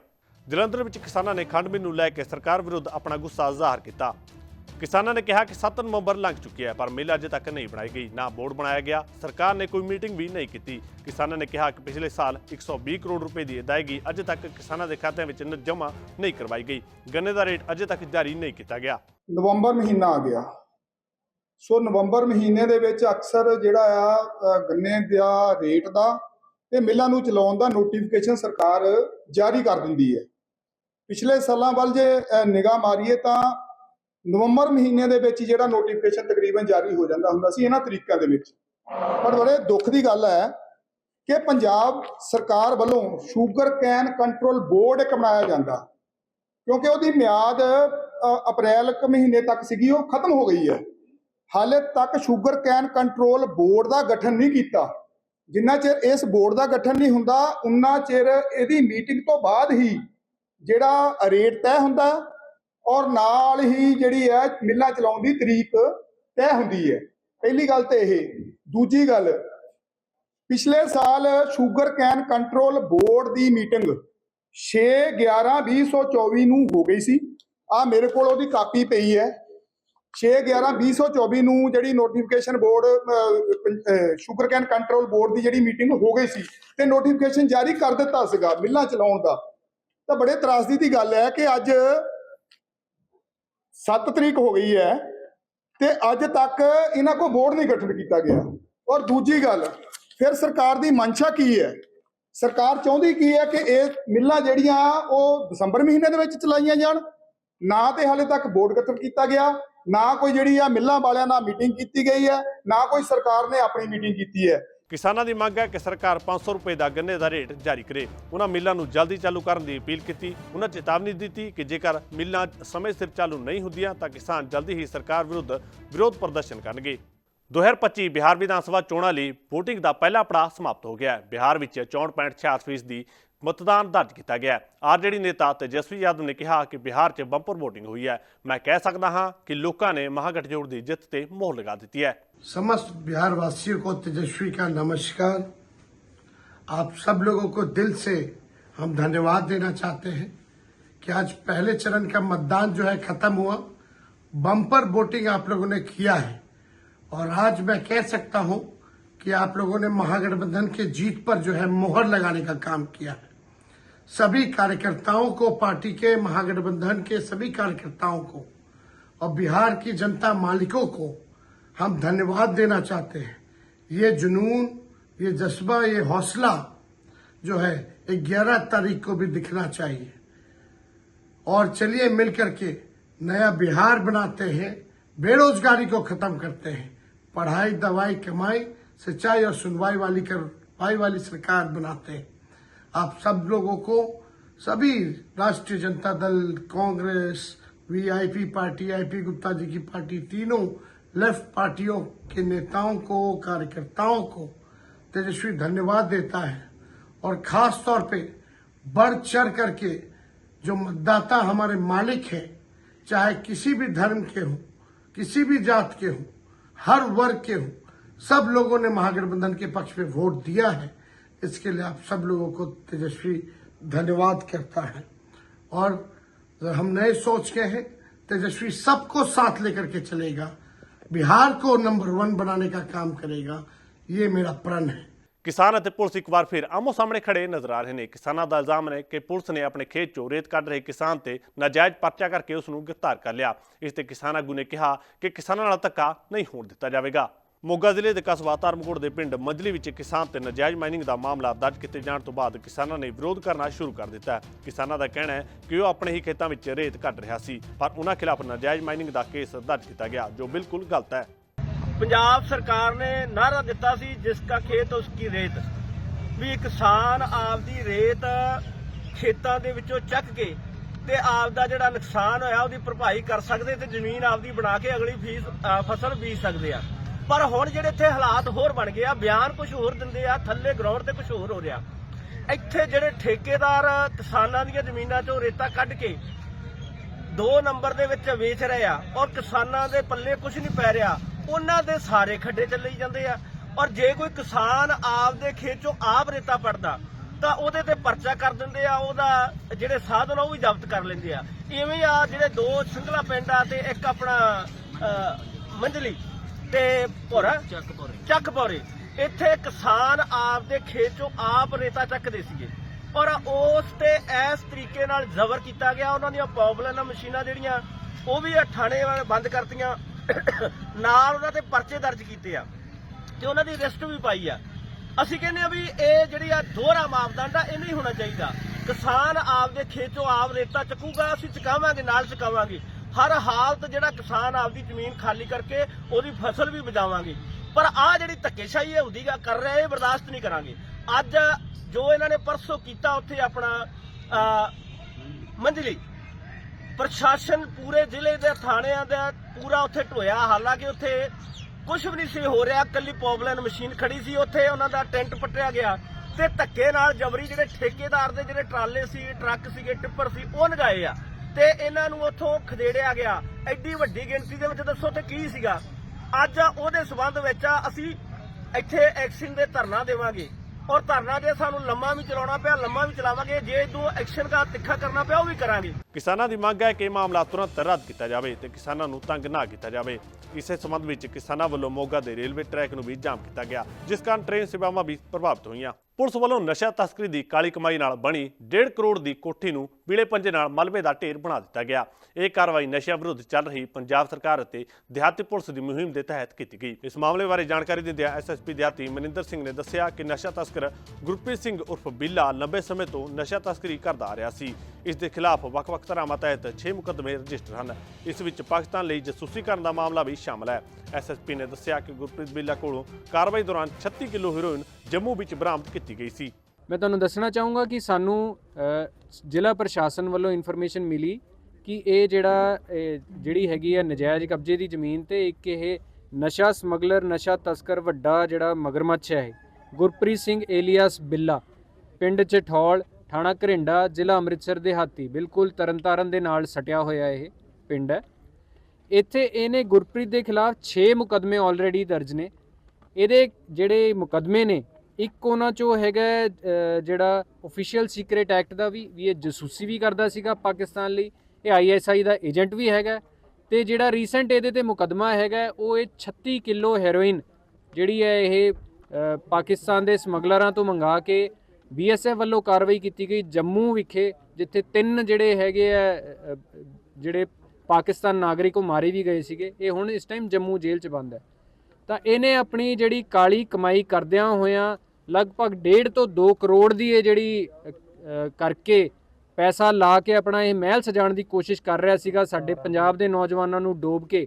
ਜਲੰਧਰ ਵਿੱਚ ਕਿਸਾਨਾਂ ਨੇ ਖੰਡ ਮਿਲ ਨੂੰ ਲੈ ਕੇ ਸਰਕਾਰ ਵਿਰੁੱਧ ਆਪਣਾ ਗੁੱਸਾ ਜ਼ਾਹਰ ਕੀਤਾ। ਕਿਸਾਨਾਂ ਨੇ ਕਿਹਾ ਕਿ 7 ਨਵੰਬਰ ਲੰਘ ਚੁੱਕੀ ਹੈ, ਪਰ ਮਿਲ ਅਜੇ ਤੱਕ ਨਹੀਂ ਬਣਾਈ ਗਈ, ਨਾ ਬੋਰਡ ਬਣਾਇਆ ਗਿਆ, ਸਰਕਾਰ ਨੇ ਕੋਈ ਮੀਟਿੰਗ ਵੀ ਨਹੀਂ ਕੀਤੀ। ਕਿਸਾਨਾਂ ਨੇ ਕਿਹਾ ਕਿ ਪਿਛਲੇ ਸਾਲ 120 ਕਰੋੜ ਰੁਪਏ ਦੀ ਅਦਾਇਗੀ ਅਜੇ ਤੱਕ ਕਿਸਾਨਾਂ ਦੇ ਖਾਤਿਆਂ ਵਿੱਚ ਜਮ੍ਹਾਂ ਨਹੀਂ ਕਰਵਾਈ ਗਈ। ਗੰਨੇ ਦਾ ਰੇਟ ਅਜੇ ਤੱਕ ਜਾਰੀ ਨਹੀਂ ਕੀਤਾ ਗਿਆ। ਨਵੰਬਰ ਮਹੀਨਾ ਆ ਗਿਆ। ਸੋ ਨਵੰਬਰ ਮਹੀਨੇ ਦੇ ਵਿੱਚ ਅਕਸਰ ਜਿਹੜਾ ਆ ਗੰਨੇ ਦਾ ਰੇਟ ਦਾ ਤੇ ਮਿੱਲਾਂ ਨੂੰ ਚਲਾਉਣ ਦਾ ਨੋਟੀਫਿਕੇਸ਼ਨ ਸਰਕਾਰ ਜਾਰੀ ਕਰ ਦਿੰਦੀ ਹੈ। ਪਿਛਲੇ ਸਾਲਾਂ ਵੱਲ ਜੇ ਨਿਗਾਹ ਮਾਰੀਏ ਤਾਂ ਨਵੰਬਰ ਮਹੀਨੇ ਦੇ ਵਿੱਚ ਹੀ ਜਿਹੜਾ ਨੋਟੀਫਿਕੇਸ਼ਨ ਤਕਰੀਬਨ ਜਾਰੀ ਹੋ ਜਾਂਦਾ ਹੁੰਦਾ ਸੀ ਇਹਨਾਂ ਤਰੀਕਾਂ ਦੇ ਵਿੱਚ। ਪਰ ਬੜੇ ਦੁੱਖ ਦੀ ਗੱਲ ਹੈ ਕਿ ਪੰਜਾਬ ਸਰਕਾਰ ਵੱਲੋਂ ਸ਼ੂਗਰ ਕੈਨ ਕੰਟਰੋਲ ਬੋਰਡ ਇੱਕ ਬਣਾਇਆ ਜਾਂਦਾ। ਕਿਉਂਕਿ ਉਹਦੀ ਮਿਆਦ ਅਪ੍ਰੈਲ ਕੁ ਮਹੀਨੇ ਤੱਕ ਸੀਗੀ, ਉਹ ਖਤਮ ਹੋ ਗਈ ਹੈ। ਹਾਲੇ ਤੱਕ ਸ਼ੂਗਰ ਕੈਨ ਕੰਟਰੋਲ ਬੋਰਡ ਦਾ ਗਠਨ ਨਹੀਂ ਕੀਤਾ। ਜਿੰਨਾ ਚਿਰ ਇਸ ਬੋਰਡ ਦਾ ਗਠਨ ਨਹੀਂ ਹੁੰਦਾ, ਉਨਾ ਚਿਰ ਇਹਦੀ ਮੀਟਿੰਗ ਤੋਂ ਬਾਅਦ ਹੀ ਜਿਹੜਾ ਰੇਟ ਤੈਅ ਹੁੰਦਾ ਔਰ ਨਾਲ ਹੀ ਜਿਹੜੀ ਹੈ ਮਿੱਲਾਂ ਚਲਾਉਣ ਦੀ ਤਰੀਕ ਤੈਅ ਹੁੰਦੀ ਹੈ। ਪਹਿਲੀ ਗੱਲ ਤੇ ਇਹ। ਦੂਜੀ ਗੱਲ, ਪਿਛਲੇ ਸਾਲ ਸ਼ੂਗਰ ਕੈਨ ਕੰਟਰੋਲ ਬੋਰਡ ਦੀ ਮੀਟਿੰਗ 6 11 2024 ਨੂੰ ਹੋ ਗਈ ਸੀ। ਆ ਮੇਰੇ ਕੋਲ ਉਹਦੀ ਕਾਪੀ ਪਈ ਹੈ। 6 11 2024 ਨੂੰ ਜਿਹੜੀ notification board sugarcane control board ਦੀ ਜਿਹੜੀ ਮੀਟਿੰਗ ਹੋ ਗਈ ਸੀ ਤੇ ਨੋਟੀਫਿਕੇਸ਼ਨ ਜਾਰੀ ਕਰ ਦਿੱਤਾ ਸੀਗਾ ਮਿੱਲਾਂ ਚਲਾਉਣ ਦਾ। ਤਾਂ ਬੜੇ ਤਰਾਸਦੀ ਦੀ ਗੱਲ ਹੈ ਕਿ ਅੱਜ 7 ਤਰੀਕ ਹੋ ਗਈ ਹੈ ਤੇ ਅੱਜ ਤੱਕ ਇਹਨਾਂ ਕੋਲ ਬੋਰਡ ਨਹੀਂ ਗਠਨ ਕੀਤਾ ਗਿਆ। ਔਰ ਦੂਜੀ ਗੱਲ, ਫਿਰ ਸਰਕਾਰ ਦੀ ਮਨਸ਼ਾ ਕੀ ਹੈ? ਸਰਕਾਰ ਚਾਹੁੰਦੀ ਕੀ ਹੈ ਕਿ ਇਹ ਮਿੱਲਾਂ ਜਿਹੜੀਆਂ ਉਹ ਦਸੰਬਰ ਮਹੀਨੇ ਦੇ ਵਿੱਚ ਚਲਾਈਆਂ ਜਾਣ, ਨਾ ਤੇ ਹਾਲੇ ਤੱਕ ਬੋਰਡ ਗਠਨ ਕੀਤਾ ਗਿਆ, ਨਾ ਕੋਈ ਜਿਹੜੀ ਆ ਮਿੱਲਾਂ ਵਾਲਿਆਂ ਨਾਲ ਮੀਟਿੰਗ ਕੀਤੀ ਗਈ ਹੈ, ਨਾ ਕੋਈ ਸਰਕਾਰ ਨੇ ਆਪਣੀ ਮੀਟਿੰਗ ਕੀਤੀ ਹੈ। ਕਿਸਾਨਾਂ ਦੀ ਮੰਗ ਹੈ ਕਿ ਸਰਕਾਰ 500 ਰੁਪਏ ਦਾ ਗੰਨੇ ਦਾ ਰੇਟ ਜਾਰੀ ਕਰੇ। ਉਹਨਾਂ ਮਿੱਲਾਂ ਨੂੰ ਜਲਦੀ ਚਾਲੂ ਕਰਨ ਦੀ ਅਪੀਲ ਕੀਤੀ। ਉਹਨਾਂ ਚੇਤਾਵਨੀ ਦਿੱਤੀ ਕਿ ਜੇਕਰ ਮਿੱਲਾਂ ਸਮੇਂ ਸਿਰ ਚਾਲੂ ਨਹੀਂ ਹੁੰਦੀਆਂ ਤਾਂ ਕਿਸਾਨ ਜਲਦੀ ਹੀ ਸਰਕਾਰ ਵਿਰੁੱਧ ਵਿਰੋਧ ਪ੍ਰਦਰਸ਼ਨ ਕਰਨਗੇ। 2025 ਬਿਹਾਰ ਵਿਧਾਨ ਸਭਾ ਚੋਣਾਂ ਲਈ VOTING ਦਾ ਪਹਿਲਾ ਪੜਾਅ ਸਮਾਪਤ ਹੋ ਗਿਆ ਹੈ। ਬਿਹਾਰ ਵਿੱਚ 64.66% ਦੀ ਮਤਦਾਨ ਦਰਜ ਕੀਤਾ ਗਿਆ ਹੈ। ਆਰਜੇਡੀ ਨੇਤਾ ਤੇਜਸਵੀ ਯਾਦਵ ਨੇ ਕਿਹਾ ਕਿ ਬਿਹਾਰ 'ਚ ਬੰਪਰ VOTING ਹੋਈ ਹੈ। ਮੈਂ ਕਹਿ ਸਕਦਾ ਹਾਂ ਕਿ ਲੋਕਾਂ ਨੇ ਮਹਾਗਠਜੋੜ ਦੀ ਜਿੱਤ ਤੇ ਮੋਹਰ ਲਗਾ ਦਿੱਤੀ ਹੈ। समस्त बिहार वासियों को तेजस्वी का नमस्कार। आप सब लोगों को दिल से हम धन्यवाद देना चाहते हैं कि आज पहले चरण का मतदान जो है खत्म हुआ। बम्पर वोटिंग आप लोगों ने किया है। और आज मैं कह सकता हूँ कि आप लोगों ने महागठबंधन के जीत पर जो है मोहर लगाने का काम किया है। सभी कार्यकर्ताओं को, पार्टी के, महागठबंधन के सभी कार्यकर्ताओं को और बिहार की जनता मालिकों को हम धन्यवाद देना चाहते हैं। ये जुनून, ये जज्बा, ये हौसला जो है ग्यारह तारीख को भी दिखना चाहिए। और चलिए मिलकर के नया बिहार बनाते हैं, बेरोजगारी को खत्म करते हैं। पढ़ाई, दवाई, कमाई सिंचाई और सुनवाई वाली करवाई वाली सरकार बनाते हैं। आप सब लोगों को, सभी Rashtriya Janata Dal, Congress VIP party IP Gupta ji की पार्टी, तीनों लेफ़्ट पार्टियों के नेताओं को, कार्यकर्ताओं को तेजस्वी धन्यवाद देता है और खास तौर पे बढ़ चढ़ करके जो मतदाता हमारे मालिक हैं, चाहे किसी भी धर्म के हों, किसी भी जात के हों, हर वर्ग के हों, सब लोगों ने महागठबंधन के पक्ष में वोट दिया है। इसके लिए आप सब लोगों को तेजस्वी धन्यवाद करता है। और हम नए सोच के हैं, तेजस्वी सबको साथ लेकर के चलेगा। बिहार को नंबर वन बनाने का काम करेगा ये मेरा प्रण है ਕਿਸਾਨ ਅਤੇ ਪੁਲਿਸ ਇੱਕ ਵਾਰ ਫਿਰ ਆਮੋ ਸਾਹਮਣੇ ਖੜੇ ਨਜ਼ਰ ਆ ਰਹੇ ਨੇ ਕਿਸਾਨਾਂ ਦਾ ਇਲਜ਼ਾਮ ਹੈ ਕਿ ਪੁਲਿਸ ਨੇ ਆਪਣੇ ਖੇਤ ਚੋਂ ਰੇਤ ਕੱਢ ਰਹੇ ਕਿਸਾਨ ਤੇ ਨਾਜਾਇਜ਼ ਪਰਚਾ ਕਰਕੇ ਉਸ ਨੂੰ ਗ੍ਰਿਫਤਾਰ ਕਰ ਲਿਆ ਇਸ ਤੇ ਕਿਸਾਨ ਆਗੂ ਨੇ ਕਿਹਾ ਕਿ ਕਿਸਾਨਾਂ ਨਾਲ ਧੱਕਾ ਨਹੀਂ ਹੋਣ ਦਿੱਤਾ ਜਾਵੇਗਾ ਮੋਗਾ ਜ਼ਿਲ੍ਹੇ ਦੇ ਕਸਬਾ ਧਰਮਕੋਟ ਦੇ ਪਿੰਡ ਮੰਜਲੀ ਵਿੱਚ ਕਿਸਾਨ ਤੇ ਨਾਜਾਇਜ਼ ਮਾਈਨਿੰਗ ਦਾ ਮਾਮਲਾ ਦਰਜ ਕੀਤੇ ਜਾਣ ਤੋਂ ਬਾਅਦ ਕਿਸਾਨਾਂ ਨੇ ਵਿਰੋਧ ਕਰਨਾ ਸ਼ੁਰੂ ਕਰ ਦਿੱਤਾ ਕਿਸਾਨਾਂ ਦਾ ਕਹਿਣਾ ਹੈ ਕਿ ਉਹ ਆਪਣੇ ਹੀ ਖੇਤਾਂ ਵਿੱਚ ਰੇਤ ਕੱਢ ਰਿਹਾ ਸੀ, ਪਰ ਉਹਨਾਂ ਖਿਲਾਫ ਨਾਜਾਇਜ਼ ਮਾਈਨਿੰਗ ਦਾ ਕੇਸ ਦਰਜ ਕੀਤਾ ਗਿਆ, ਜੋ ਬਿਲਕੁਲ ਗਲਤ ਹੈ। ਪੰਜਾਬ ਸਰਕਾਰ ਨੇ ਨਾਰਾ ਦਿੱਤਾ ਸੀ ਜਿਸ ਦਾ ਖੇਤ ਉਸ ਕੀ ਰੇਤ। ਵੀ ਕਿਸਾਨ ਆਪਦੀ ਰੇਤ ਖੇਤਾਂ ਦੇ ਵਿੱਚੋਂ ਚੱਕ ਕੇ ਤੇ ਆਪ ਦਾ ਜਿਹੜਾ ਨੁਕਸਾਨ ਹੋਇਆ ਉਹਦੀ ਭਰਪਾਈ ਕਰ ਸਕਦੇ ਤੇ ਜ਼ਮੀਨ ਆਪਦੀ ਬਣਾ ਕੇ ਅਗਲੀ ਫੀਸ ਫਸਲ ਬੀਜ ਸਕਦੇ ਆ। ਪਰ ਹੁਣ ਜਿਹੜੇ ਇੱਥੇ ਹਾਲਾਤ ਹੋਰ ਬਣ ਗਏ ਆ, ਬਿਆਨ ਕੁਝ ਹੋਰ ਦਿੰਦੇ ਆ, ਥੱਲੇ ਗਰਾਊਂਡ ਤੇ ਕੁਝ ਹੋਰ ਹੋ ਰਿਹਾ। ਇੱਥੇ ਜਿਹੜੇ ਠੇਕੇਦਾਰ ਕਿਸਾਨਾਂ ਦੀਆਂ ਜ਼ਮੀਨਾਂ ਚੋਂ ਰੇਤਾ ਕੱਢ ਕੇ ਦੋ ਨੰਬਰ ਦੇ ਵਿੱਚ ਵੇਚ ਰਹੇ ਆ ਔਰ ਕਿਸਾਨਾਂ ਦੇ ਪੱਲੇ ਕੁਝ ਨਹੀਂ ਪੈ ਰਿਹਾ, ਉਹਨਾਂ ਦੇ ਸਾਰੇ ਖੱਡੇ ਚੱਲੇ ਜਾਂਦੇ ਆ। ਔਰ ਜੇ ਕੋਈ ਕਿਸਾਨ ਆਪ ਦੇ ਖੇਤ ਚੋਂ ਆਪ ਰੇਤਾ ਪੜਦਾ, ਤਾਂ ਉਹਦੇ ਤੇ ਪਰਚਾ ਕਰ ਦਿੰਦੇ ਆ, ਉਹਦਾ ਜਿਹੜੇ ਸਾਧਨ ਉਹ ਵੀ ਜ਼ਬਤ ਕਰ ਲੈਂਦੇ ਆ। ਇਵੇਂ ਆ ਜਿਹੜੇ ਦੋ ਸਿੰਗਲਾ ਪਿੰਡ ਆ ਤੇ ਇੱਕ ਆਪਣਾ ਮੰਜਲੀ ਤੇ ਭੋਰਾ? ਚੱਕਪੋਰੇ ਇੱਥੇ ਕਿਸਾਨ ਆਪਦੇ ਖੇਤ ਚੋਂ ਆਪ ਰੇਤਾ ਚੱਕਦੇ ਸੀਗੇ। ਔਰ ਉਸ ਤੇ ਇਸ ਤਰੀਕੇ ਨਾਲ ਜ਼ਬਰ ਕੀਤਾ ਗਿਆ। ਉਹਨਾਂ ਦੀਆਂ ਪੌਪੂਲਰ ਮਸ਼ੀਨਾਂ ਜਿਹੜੀਆਂ ਉਹ ਵੀ ਥਾਣੇ ਵਾਲੇ ਬੰਦ ਕਰਤੀਆਂ। ਨਾਲ ਉਹਨਾਂ ਤੇ ਪਰਚੇ ਦਰਜ ਕੀਤੇ ਆ। ਤੇ ਉਹਨਾਂ ਦੀ ਲਿਸਟ ਵੀ ਪਾਈ ਆ। ਅਸੀਂ ਕਹਿੰਦੇ ਆ ਵੀ ਇਹ ਜਿਹੜੀ ਆ ਦੋਹਰਾ ਮਾਪਦੰਡ ਆ ਇਹ ਨਹੀਂ ਹੋਣਾ ਚਾਹੀਦਾ। ਕਿਸਾਨ ਆਪਦੇ ਖੇਤੋਂ ਆਪ ਰੇਤਾ ਚੱਕੂਗਾ ਅਸੀਂ ਚੁਕਾਵਾਂਗੇ ਨਾਲ ਚੁਕਾਵਾਂਗੇ। ਹਰ ਹਾਲਤ ਜਿਹੜਾ ਕਿਸਾਨ ਆਪਦੀ ਜ਼ਮੀਨ ਖਾਲੀ ਕਰਕੇ ਉਹਦੀ ਫਸਲ ਵੀ ਬਚਾਵਾਂਗੇ। ਪਰ ਆ ਜਿਹੜੀ ਧੱਕੇਸ਼ਾਹੀ ਹੈ ਹੁੰਦੀ ਕਰ ਰਿਹਾ ਇਹ ਬਰਦਾਸ਼ਤ ਨਹੀਂ ਕਰਾਂਗੇ। ਅੱਜ ਜੋ ਇਹਨਾਂ ਨੇ ਪਰਸੋਂ ਕੀਤਾ ਉੱਥੇ ਆਪਣਾ ਮੰਜਲੀ। ਪ੍ਰਸ਼ਾਸਨ ਪੂਰੇ ਜ਼ਿਲ੍ਹੇ ਦੇ ਥਾਣਿਆਂ ਦਾ ਪੂਰਾ ਉੱਥੇ ਢੋਇਆ। ਹਾਲਾਂਕਿ ਉੱਥੇ ਕੁਝ ਵੀ ਨਹੀਂ ਸੀ ਹੋ ਰਿਹਾ। ਕੱਲੀ ਪੌਪਲਨ ਮਸ਼ੀਨ ਖੜੀ ਸੀ। ਉੱਥੇ ਉਹਨਾਂ ਦਾ ਟੈਂਟ ਪੱਟਿਆ ਗਿਆ। ਤੇ ਧੱਕੇ ਨਾਲ ਜਬਰੀ ਜਿਹੜੇ ਠੇਕੇਦਾਰ ਦੇ ਜਿਹੜੇ ਟਰਾਲੇ ਸੀ, ਟਰੱਕ ਸੀਗੇ, ਟਿੱਪਰ ਸੀ, ਉਹ ਲਗਾਏ ਆ। ਤੇ ਇਹਨਾਂ ਨੂੰ ਉੱਥੋਂ ਖਦੇੜਿਆ ਗਿਆ। ਐਡੀ ਵੱਡੀ ਗਿਣਤੀ ਦੇ ਵਿੱਚ ਦੱਸੋ ਤੇ ਕੀ ਸੀਗਾ? ਅੱਜ ਉਹਦੇ ਸਬੰਧ ਵਿੱਚ ਅਸੀਂ ਇੱਥੇ ਐਕਸ਼ਨ ਦੇ ਧਰਨਾ ਦੇਵਾਂਗੇ। ਔਰ ਧਰਨਾ ਜੇ ਸਾਨੂੰ ਲੰਮਾ ਵੀ ਚਲਾਉਣਾ ਪਿਆ, ਲੰਮਾ ਵੀ ਚਲਾਵਾਂਗੇ, ਜੇ ਇਦੋਂ ਐਕਸ਼ਨ ਦਾ ਤਿੱਖਾ ਕਰਨਾ ਪਿਆ, ਉਹ ਵੀ ਕਰਾਂਗੇ। ਕਿਸਾਨਾਂ ਦੀ ਮੰਗ ਹੈ ਕਿ ਮਾਮਲਾ ਤੁਰੰਤ ਰੱਦ ਕੀਤਾ ਜਾਵੇ ਤੇ ਕਿਸਾਨਾਂ ਨੂੰ ਤੰਗ ਨਾ ਕੀਤਾ ਜਾਵੇ। ਇਸੇ ਸੰਬੰਧ ਵਿੱਚ ਕਿਸਾਨਾਂ ਵੱਲੋਂ ਮੋਗਾ ਦੇ ਰੇਲਵੇ ਟਰੈਕ ਨੂੰ ਵੀ ਜਾਮ ਕੀਤਾ ਗਿਆ, ਜਿਸ ਕਾਰਨ ਟ੍ਰੇਨ ਸੇਵਾਵਾਂ ਵੀ ਪ੍ਰਭਾਵਿਤ ਹੋਈਆਂ। ਪੁਲਿਸ ਵੱਲੋਂ ਨਸ਼ਾ ਤਸਕਰੀ ਦੀ ਕਾਲੀ ਕਮਾਈ ਨਾਲ ਬਣੀ 1.5 ਕਰੋੜ ਦੀ ਕੋਠੀ ਨੂੰ ਪੀਲੇ ਪੰਜੇ ਨਾਲ ਮਲਬੇ ਦਾ ਢੇਰ ਬਣਾ ਦਿੱਤਾ ਗਿਆ। ਇਹ ਕਾਰਵਾਈ ਨਸ਼ਿਆਂ ਵਿਰੁੱਧ ਚੱਲ ਰਹੀ ਪੰਜਾਬ ਸਰਕਾਰ ਅਤੇ ਦਿਹਾਤੀ ਪੁਲਿਸ ਦੀ ਮੁਹਿੰਮ ਦੇ ਤਹਿਤ ਕੀਤੀ ਗਈ। ਇਸ ਮਾਮਲੇ ਬਾਰੇ ਜਾਣਕਾਰੀ ਦਿੰਦਿਆਂ ਐਸਐਸਪੀ ਦਿਹਾਤੀ ਮਨਿੰਦਰ ਸਿੰਘ ਨੇ ਦੱਸਿਆ ਕਿ ਨਸ਼ਾ ਤਸਕਰ ਗੁਰਪ੍ਰੀਤ ਸਿੰਘ ਉਰਫ ਬਿੱਲਾ ਲੰਬੇ ਸਮੇਂ ਤੋਂ ਨਸ਼ਾ ਤਸਕਰੀ ਕਰਦਾ ਆ ਰਿਹਾ ਸੀ। ਇਸ ਦੇ ਖਿਲਾਫ ਵੱਖ-ਵੱਖ ਧਾਰਾਵਾਂ ਤਹਿਤ 6 ਮੁਕੱਦਮੇ ਰਜਿਸਟਰ ਹਨ। ਇਸ ਵਿੱਚ ਪਾਕਿਸਤਾਨ ਲਈ ਜਸੂਸੀ ਕਰਨ ਦਾ ਮਾਮਲਾ ਵੀ ਸ਼ਾਮਲ ਹੈ। ਐਸਐਸਪੀ ਨੇ ਦੱਸਿਆ ਕਿ ਗੁਰਪ੍ਰੀਤ ਬਿੱਲਾ ਕੋਲੋਂ ਕਾਰਵਾਈ ਦੌਰਾਨ 36 ਕਿਲੋ ਹੀਰੋਇਨ ਜੰਮੂ ਵਿੱਚ ਬਰਾਮਦ ਕੀਤੀ ਗਈ ਸੀ। ਮੈਂ ਤੁਹਾਨੂੰ ਦੱਸਣਾ ਚਾਹੂੰਗਾ ਕਿ ਸਾਨੂੰ ਜ਼ਿਲ੍ਹਾ ਪ੍ਰਸ਼ਾਸਨ ਵੱਲੋਂ ਇਨਫੋਰਮੇਸ਼ਨ ਮਿਲੀ ਕਿ ਇਹ ਜਿਹੜਾ ਜਿਹੜੀ ਹੈਗੀ ਹੈ ਨਜਾਇਜ਼ ਕਬਜ਼ੇ ਦੀ ਜ਼ਮੀਨ ਤੇ ਇੱਕ ਇਹ ਨਸ਼ਾ ਸਮਗਲਰ, ਨਸ਼ਾ ਤਸਕਰ ਵੱਡਾ ਜਿਹੜਾ ਮਗਰਮੱਛ ਹੈ ਇਹ। ਗੁਰਪ੍ਰੀਤ ਸਿੰਘ ਏਲੀਆਸ ਬਿੱਲਾ, ਪਿੰਡ ਚਠੌਲ, ਥਾਣਾ ਘਰਿੰਡਾ, ਜ਼ਿਲ੍ਹਾ ਅੰਮ੍ਰਿਤਸਰ ਦੇ ਹਾਤੀ ਬਿਲਕੁਲ ਤਰਨਤਾਰਨ ਦੇ ਨਾਲ ਸਟਿਆ ਹੋਇਆ ਇਹ ਪਿੰਡ ਹੈ। ਇੱਥੇ ਇਹਨੇ ਗੁਰਪ੍ਰੀਤ ਦੇ ਖਿਲਾਫ 6 ਮੁਕਦਮੇ ਆਲਰੇਡੀ ਦਰਜ ਨੇ। ਇਹਦੇ ਜਿਹੜੇ ਮੁਕਦਮੇ ਨੇ ਇੱਕ ਉਹਨਾਂ ਚੋਂ ਹੈਗਾ ਜਿਹੜਾ ਅਫੀਸ਼ੀਅਲ ਸੀਕ੍ਰੀਟ ਐਕਟ ਦਾ ਵੀ ਵੀ ਇਹ ਜਸੂਸੀ ਵੀ ਕਰਦਾ ਸੀਗਾ ਪਾਕਿਸਤਾਨ ਲਈ, ਇਹ ਆਈਐਸਆਈ ਦਾ ਏਜੰਟ ਵੀ ਹੈਗਾ, ਤੇ ਜਿਹੜਾ ਰੀਸੈਂਟ ਇਹਦੇ ਤੇ ਮੁਕਦਮਾ ਹੈਗਾ, ਉਹ ਇਹ 36 ਕਿਲੋ ਹੈਰੋਇਨ ਜਿਹੜੀ ਹੈ ਇਹ ਪਾਕਿਸਤਾਨ ਦੇ ਸਮਗਲਰਾਂ ਤੋਂ ਮੰਗਾ ਕੇ ਬੀਐਸਐਫ ਵੱਲੋਂ ਕਾਰਵਾਈ ਕੀਤੀ ਗਈ ਜੰਮੂ ਵਿਖੇ, ਜਿੱਥੇ ਤਿੰਨ ਜਿਹੜੇ ਹੈਗੇ ਆ ਜਿਹੜੇ ਪਾਕਿਸਤਾਨ ਨਾਗਰਿਕ ਉਹ ਮਾਰੇ ਵੀ ਗਏ ਸੀਗੇ, ਇਹ ਹੁਣ ਇਸ ਟਾਈਮ ਜੰਮੂ ਜੇਲ੍ਹ 'ਚ ਬੰਦ ਹੈ। ਤਾਂ ਇਹਨੇ ਆਪਣੀ ਜਿਹੜੀ ਕਾਲੀ ਕਮਾਈ ਕਰਦਿਆਂ ਹੋਇਆਂ ਲਗਭਗ 1.5 ਤੋਂ 2 ਕਰੋੜ ਦੀ ਇਹ ਜਿਹੜੀ ਕਰਕੇ ਪੈਸਾ ਲਾ ਕੇ ਆਪਣਾ ਇਹ ਮਹਿਲ ਸਜਾਉਣ ਦੀ ਕੋਸ਼ਿਸ਼ ਕਰ ਰਿਹਾ ਸੀਗਾ ਸਾਡੇ ਪੰਜਾਬ ਦੇ ਨੌਜਵਾਨਾਂ ਨੂੰ ਡੋਬ ਕੇ।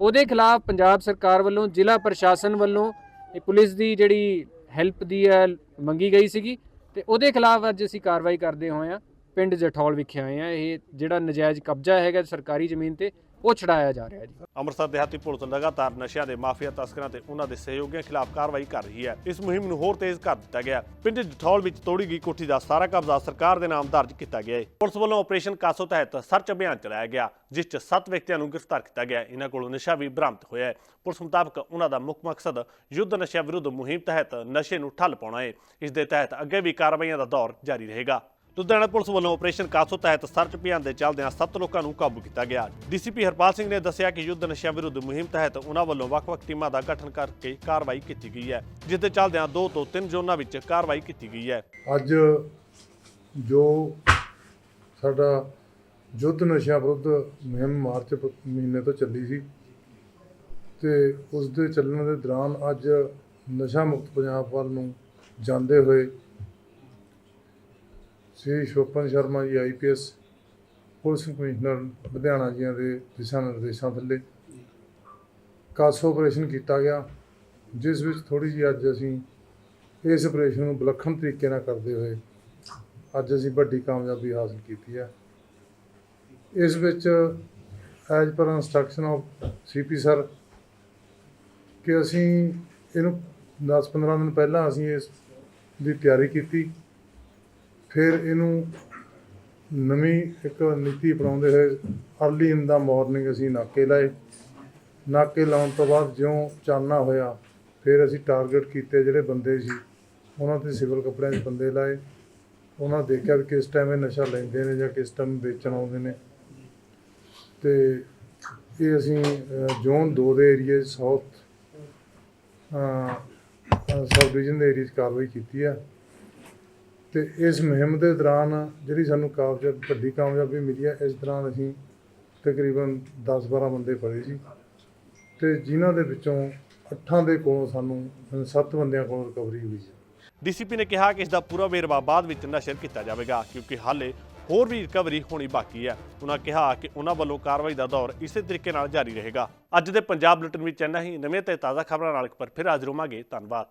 ਉਹਦੇ ਖਿਲਾਫ ਪੰਜਾਬ ਸਰਕਾਰ ਵੱਲੋਂ, ਜ਼ਿਲ੍ਹਾ ਪ੍ਰਸ਼ਾਸਨ ਵੱਲੋਂ ਇਹ ਪੁਲਿਸ ਦੀ ਜਿਹੜੀ ਹੈਲਪ ਦੀ ਹੈ ਮੰਗੀ ਗਈ ਸੀਗੀ ਤੇ ਉਹਦੇ ਖਿਲਾਫ ਅੱਜ ਅਸੀਂ ਕਾਰਵਾਈ ਕਰਦੇ ਹੋਏ ਆ ਪਿੰਡ ਜਠੌਲ ਵਿਖੇ ਆਏ ਆ ਇਹ ਜਿਹੜਾ ਨਜਾਇਜ਼ ਕਬਜ਼ਾ ਹੈਗਾ ਸਰਕਾਰੀ ਜ਼ਮੀਨ ਤੇ ਉਹ ਛਡਾਇਆ ਜਾ ਰਿਹਾ ਜੀ। ਅੰਮ੍ਰਿਤਸਰ ਦਿਹਾਤੀ ਪੁਲਿਸ ਲਗਾਤਾਰ ਨਸ਼ਿਆਂ ਦੇ ਮਾਫੀਆ ਤਸਕਰਾਂ ਤੇ ਉਹਨਾਂ ਦੇ ਸਹਿਯੋਗੀਆਂ ਖਿਲਾਫ ਕਾਰਵਾਈ ਕਰ ਰਹੀ ਹੈ। ਇਸ ਮੁਹਿੰਮ ਨੂੰ ਹੋਰ ਤੇਜ਼ ਕਰ ਦਿੱਤਾ ਗਿਆ। ਪਿੰਡ ਜਠੌਲ ਵਿੱਚ ਤੋੜੀ ਗਈ ਕੋਠੀ ਦਾ ਸਾਰਾ ਕਬਜ਼ਾ ਸਰਕਾਰ ਦੇ ਨਾਮ ਦਰਜ ਕੀਤਾ ਗਿਆ ਹੈ। ਪੁਲਿਸ ਵੱਲੋਂ ਆਪਰੇਸ਼ਨ ਕਾਸੋ ਤਹਿਤ ਸਰਚ ਅਭਿਆਨ ਚਲਾਇਆ ਗਿਆ, ਜਿਸ 'ਚ 7 ਵਿਅਕਤੀਆਂ ਨੂੰ ਗ੍ਰਿਫਤਾਰ ਕੀਤਾ ਗਿਆ। ਇਹਨਾਂ ਕੋਲੋਂ ਨਸ਼ਾ ਵੀ ਬਰਾਮਦ ਹੋਇਆ ਹੈ। ਪੁਲਿਸ ਮੁਤਾਬਕ ਉਹਨਾਂ ਦਾ ਮੁੱਖ ਮਕਸਦ ਯੁੱਧ ਨਸ਼ਾ ਵਿਰੁੱਧ ਮੁਹਿੰਮ ਤਹਿਤ ਨਸ਼ੇ ਨੂੰ ਠੱਲ ਪਾਉਣਾ ਹੈ। ਇਸ ਦੇ ਤਹਿਤ ਅੱਗੇ ਵੀ ਕਾਰਵਾਈਆਂ ਦਾ ਦੌਰ ਜਾਰੀ ਰਹੇਗਾ। ਲੁਧਿਆਣਾ ਪੁਲਿਸ ਵੱਲੋਂ ਆਪਰੇਸ਼ਨ ਕਾਸੋ ਤਹਿਤ ਸਰਚ ਅਭਿਆਨ ਦੇ ਚੱਲਦਿਆਂ 7 ਲੋਕਾਂ ਨੂੰ ਕਾਬੂ ਕੀਤਾ ਗਿਆ। ਡੀਸੀਪੀ ਹਰਪਾਲ ਸਿੰਘ ਨੇ ਦੱਸਿਆ ਕਿ ਯੁੱਧ ਨਸ਼ਿਆਂ ਵਿਰੁੱਧ ਮੁਹਿੰਮ ਤਹਿਤ ਉਹਨਾਂ ਵੱਲੋਂ ਵੱਖ-ਵੱਖ ਟੀਮਾਂ ਦਾ ਗਠਨ ਕਰਕੇ ਕਾਰਵਾਈ ਕੀਤੀ ਗਈ ਹੈ, ਜਿਸ ਦੇ ਚੱਲਦਿਆਂ 2 ਤੋਂ 3 ਜ਼ੋਨਾਂ ਵਿੱਚ ਕਾਰਵਾਈ ਕੀਤੀ ਗਈ ਹੈ। ਅੱਜ ਜੋ ਸਾਡਾ ਯੁੱਧ ਨਸ਼ਿਆਂ ਵਿਰੁੱਧ ਮੁਹਿੰਮ ਮਾਰਚ ਮਹੀਨੇ ਤੋਂ ਚੱਲੀ ਸੀ, ਤੇ ਉਸ ਦੇ ਚੱਲਣ ਦੇ ਦੌਰਾਨ ਅੱਜ ਨਸ਼ਾ ਮੁਕਤ ਪੰਜਾਬ ਵੱਲ ਨੂੰ ਜਾਂਦੇ ਹੋਏ ਸ੍ਰੀ ਸ਼ੋਪਨ Sharma ji IPS police commissioner Ludhiana ਜੀਆਂ ਦੇ ਦਿਸ਼ਾ ਨਿਰਦੇਸ਼ਾਂ ਥੱਲੇ ਕਾਸੋ ਆਪਰੇਸ਼ਨ ਕੀਤਾ ਗਿਆ, ਜਿਸ ਵਿੱਚ ਥੋੜੀ ਜਿਹੀ ਅੱਜ ਅਸੀਂ ਇਸ ਆਪਰੇਸ਼ਨ ਨੂੰ ਵਿਲੱਖਣ ਤਰੀਕੇ ਨਾਲ ਕਰਦੇ ਹੋਏ ਅੱਜ ਅਸੀਂ ਵੱਡੀ ਕਾਮਯਾਬੀ ਹਾਸਲ ਕੀਤੀ ਹੈ। ਇਸ ਵਿੱਚ as per instruction of CP sir ਕਿ ਅਸੀਂ ਇਹਨੂੰ 10-15 ਦਿਨ ਪਹਿਲਾਂ ਅਸੀਂ ਇਸ ਦੀ ਤਿਆਰੀ ਕੀਤੀ। ਫਿਰ ਇਹਨੂੰ ਨਵੀਂ ਇੱਕ ਨੀਤੀ ਅਪਣਾਉਂਦੇ ਹੋਏ ਅਰਲੀ ਇਨ ਦਾ ਮਾਰਨਿੰਗ ਅਸੀਂ ਨਾਕੇ ਲਾਏ। ਨਾਕੇ ਲਾਉਣ ਤੋਂ ਬਾਅਦ ਜਿਉਂ ਚਾਨਣਾ ਹੋਇਆ, ਫਿਰ ਅਸੀਂ ਟਾਰਗੇਟ ਕੀਤੇ ਜਿਹੜੇ ਬੰਦੇ ਸੀ। ਉਹਨਾਂ ਤੇ ਸਿਵਲ ਕੱਪੜਿਆਂ 'ਚ ਬੰਦੇ ਲਾਏ। ਉਹਨਾਂ ਦੇਖਿਆ ਵੀ ਕਿਸ ਟਾਈਮ ਇਹ ਨਸ਼ਾ ਲੈਂਦੇ ਨੇ ਜਾਂ ਕਿਸ ਟਾਈਮ ਵੇਚਣ ਆਉਂਦੇ ਨੇ। ਤੇ ਇਹ ਅਸੀਂ ਜ਼ੋਨ 2 ਦੇ ਏਰੀਏ ਸਾਊਥ ਸਬ ਡਿਵੀਜ਼ਨ ਦੇ ਏਰੀਏ 'ਚ ਕਾਰਵਾਈ ਕੀਤੀ ਹੈ ਤੇ ਇਸ ਮੁਹਿੰਮ ਦੇ ਦੌਰਾਨ ਜਿਹੜੀ ਸਾਨੂੰ ਕਾਮਯਾਬ, ਵੱਡੀ ਕਾਮਯਾਬੀ ਮਿਲੀ ਹੈ, ਇਸ ਦੌਰਾਨ ਅਸੀਂ ਤਕਰੀਬਨ 10-12 ਬੰਦੇ ਫੜੇ ਸੀ ਤੇ ਜਿਨ੍ਹਾਂ ਦੇ ਵਿੱਚੋਂ ਅੱਠਾਂ ਦੇ ਕੋਲੋਂ ਸਾਨੂੰ ਸੱਤ ਬੰਦਿਆਂ ਕੋਲੋਂ ਰਿਕਵਰੀ ਹੋਈ ਹੈ ਡੀਸੀਪੀ ਨੇ ਕਿਹਾ ਕਿ ਇਸ ਦਾ ਪੂਰਾ ਵੇਰਵਾ ਬਾਅਦ ਵਿੱਚ ਨਸ਼ਰ ਕੀਤਾ ਜਾਵੇਗਾ, ਕਿਉਂਕਿ ਹਾਲੇ ਹੋਰ ਵੀ ਰਿਕਵਰੀ ਹੋਣੀ ਬਾਕੀ ਹੈ। ਉਹਨਾਂ ਕਿਹਾ ਕਿ ਉਹਨਾਂ ਵੱਲੋਂ ਕਾਰਵਾਈ ਦਾ ਦੌਰ ਇਸੇ ਤਰੀਕੇ ਨਾਲ ਜਾਰੀ ਰਹੇਗਾ। ਅੱਜ ਦੇ ਪੰਜਾਬ ਬੁਲੇਟਿਨ ਵਿੱਚ ਇੰਨਾ ਹੀ। ਨਵੇਂ ਤੇ ਤਾਜ਼ਾ ਖਬਰਾਂ ਨਾਲ ਇੱਕ ਵਾਰ ਫਿਰ ਹਾਜ਼ਰ ਹੋਵਾਂਗੇ। ਧੰਨਵਾਦ।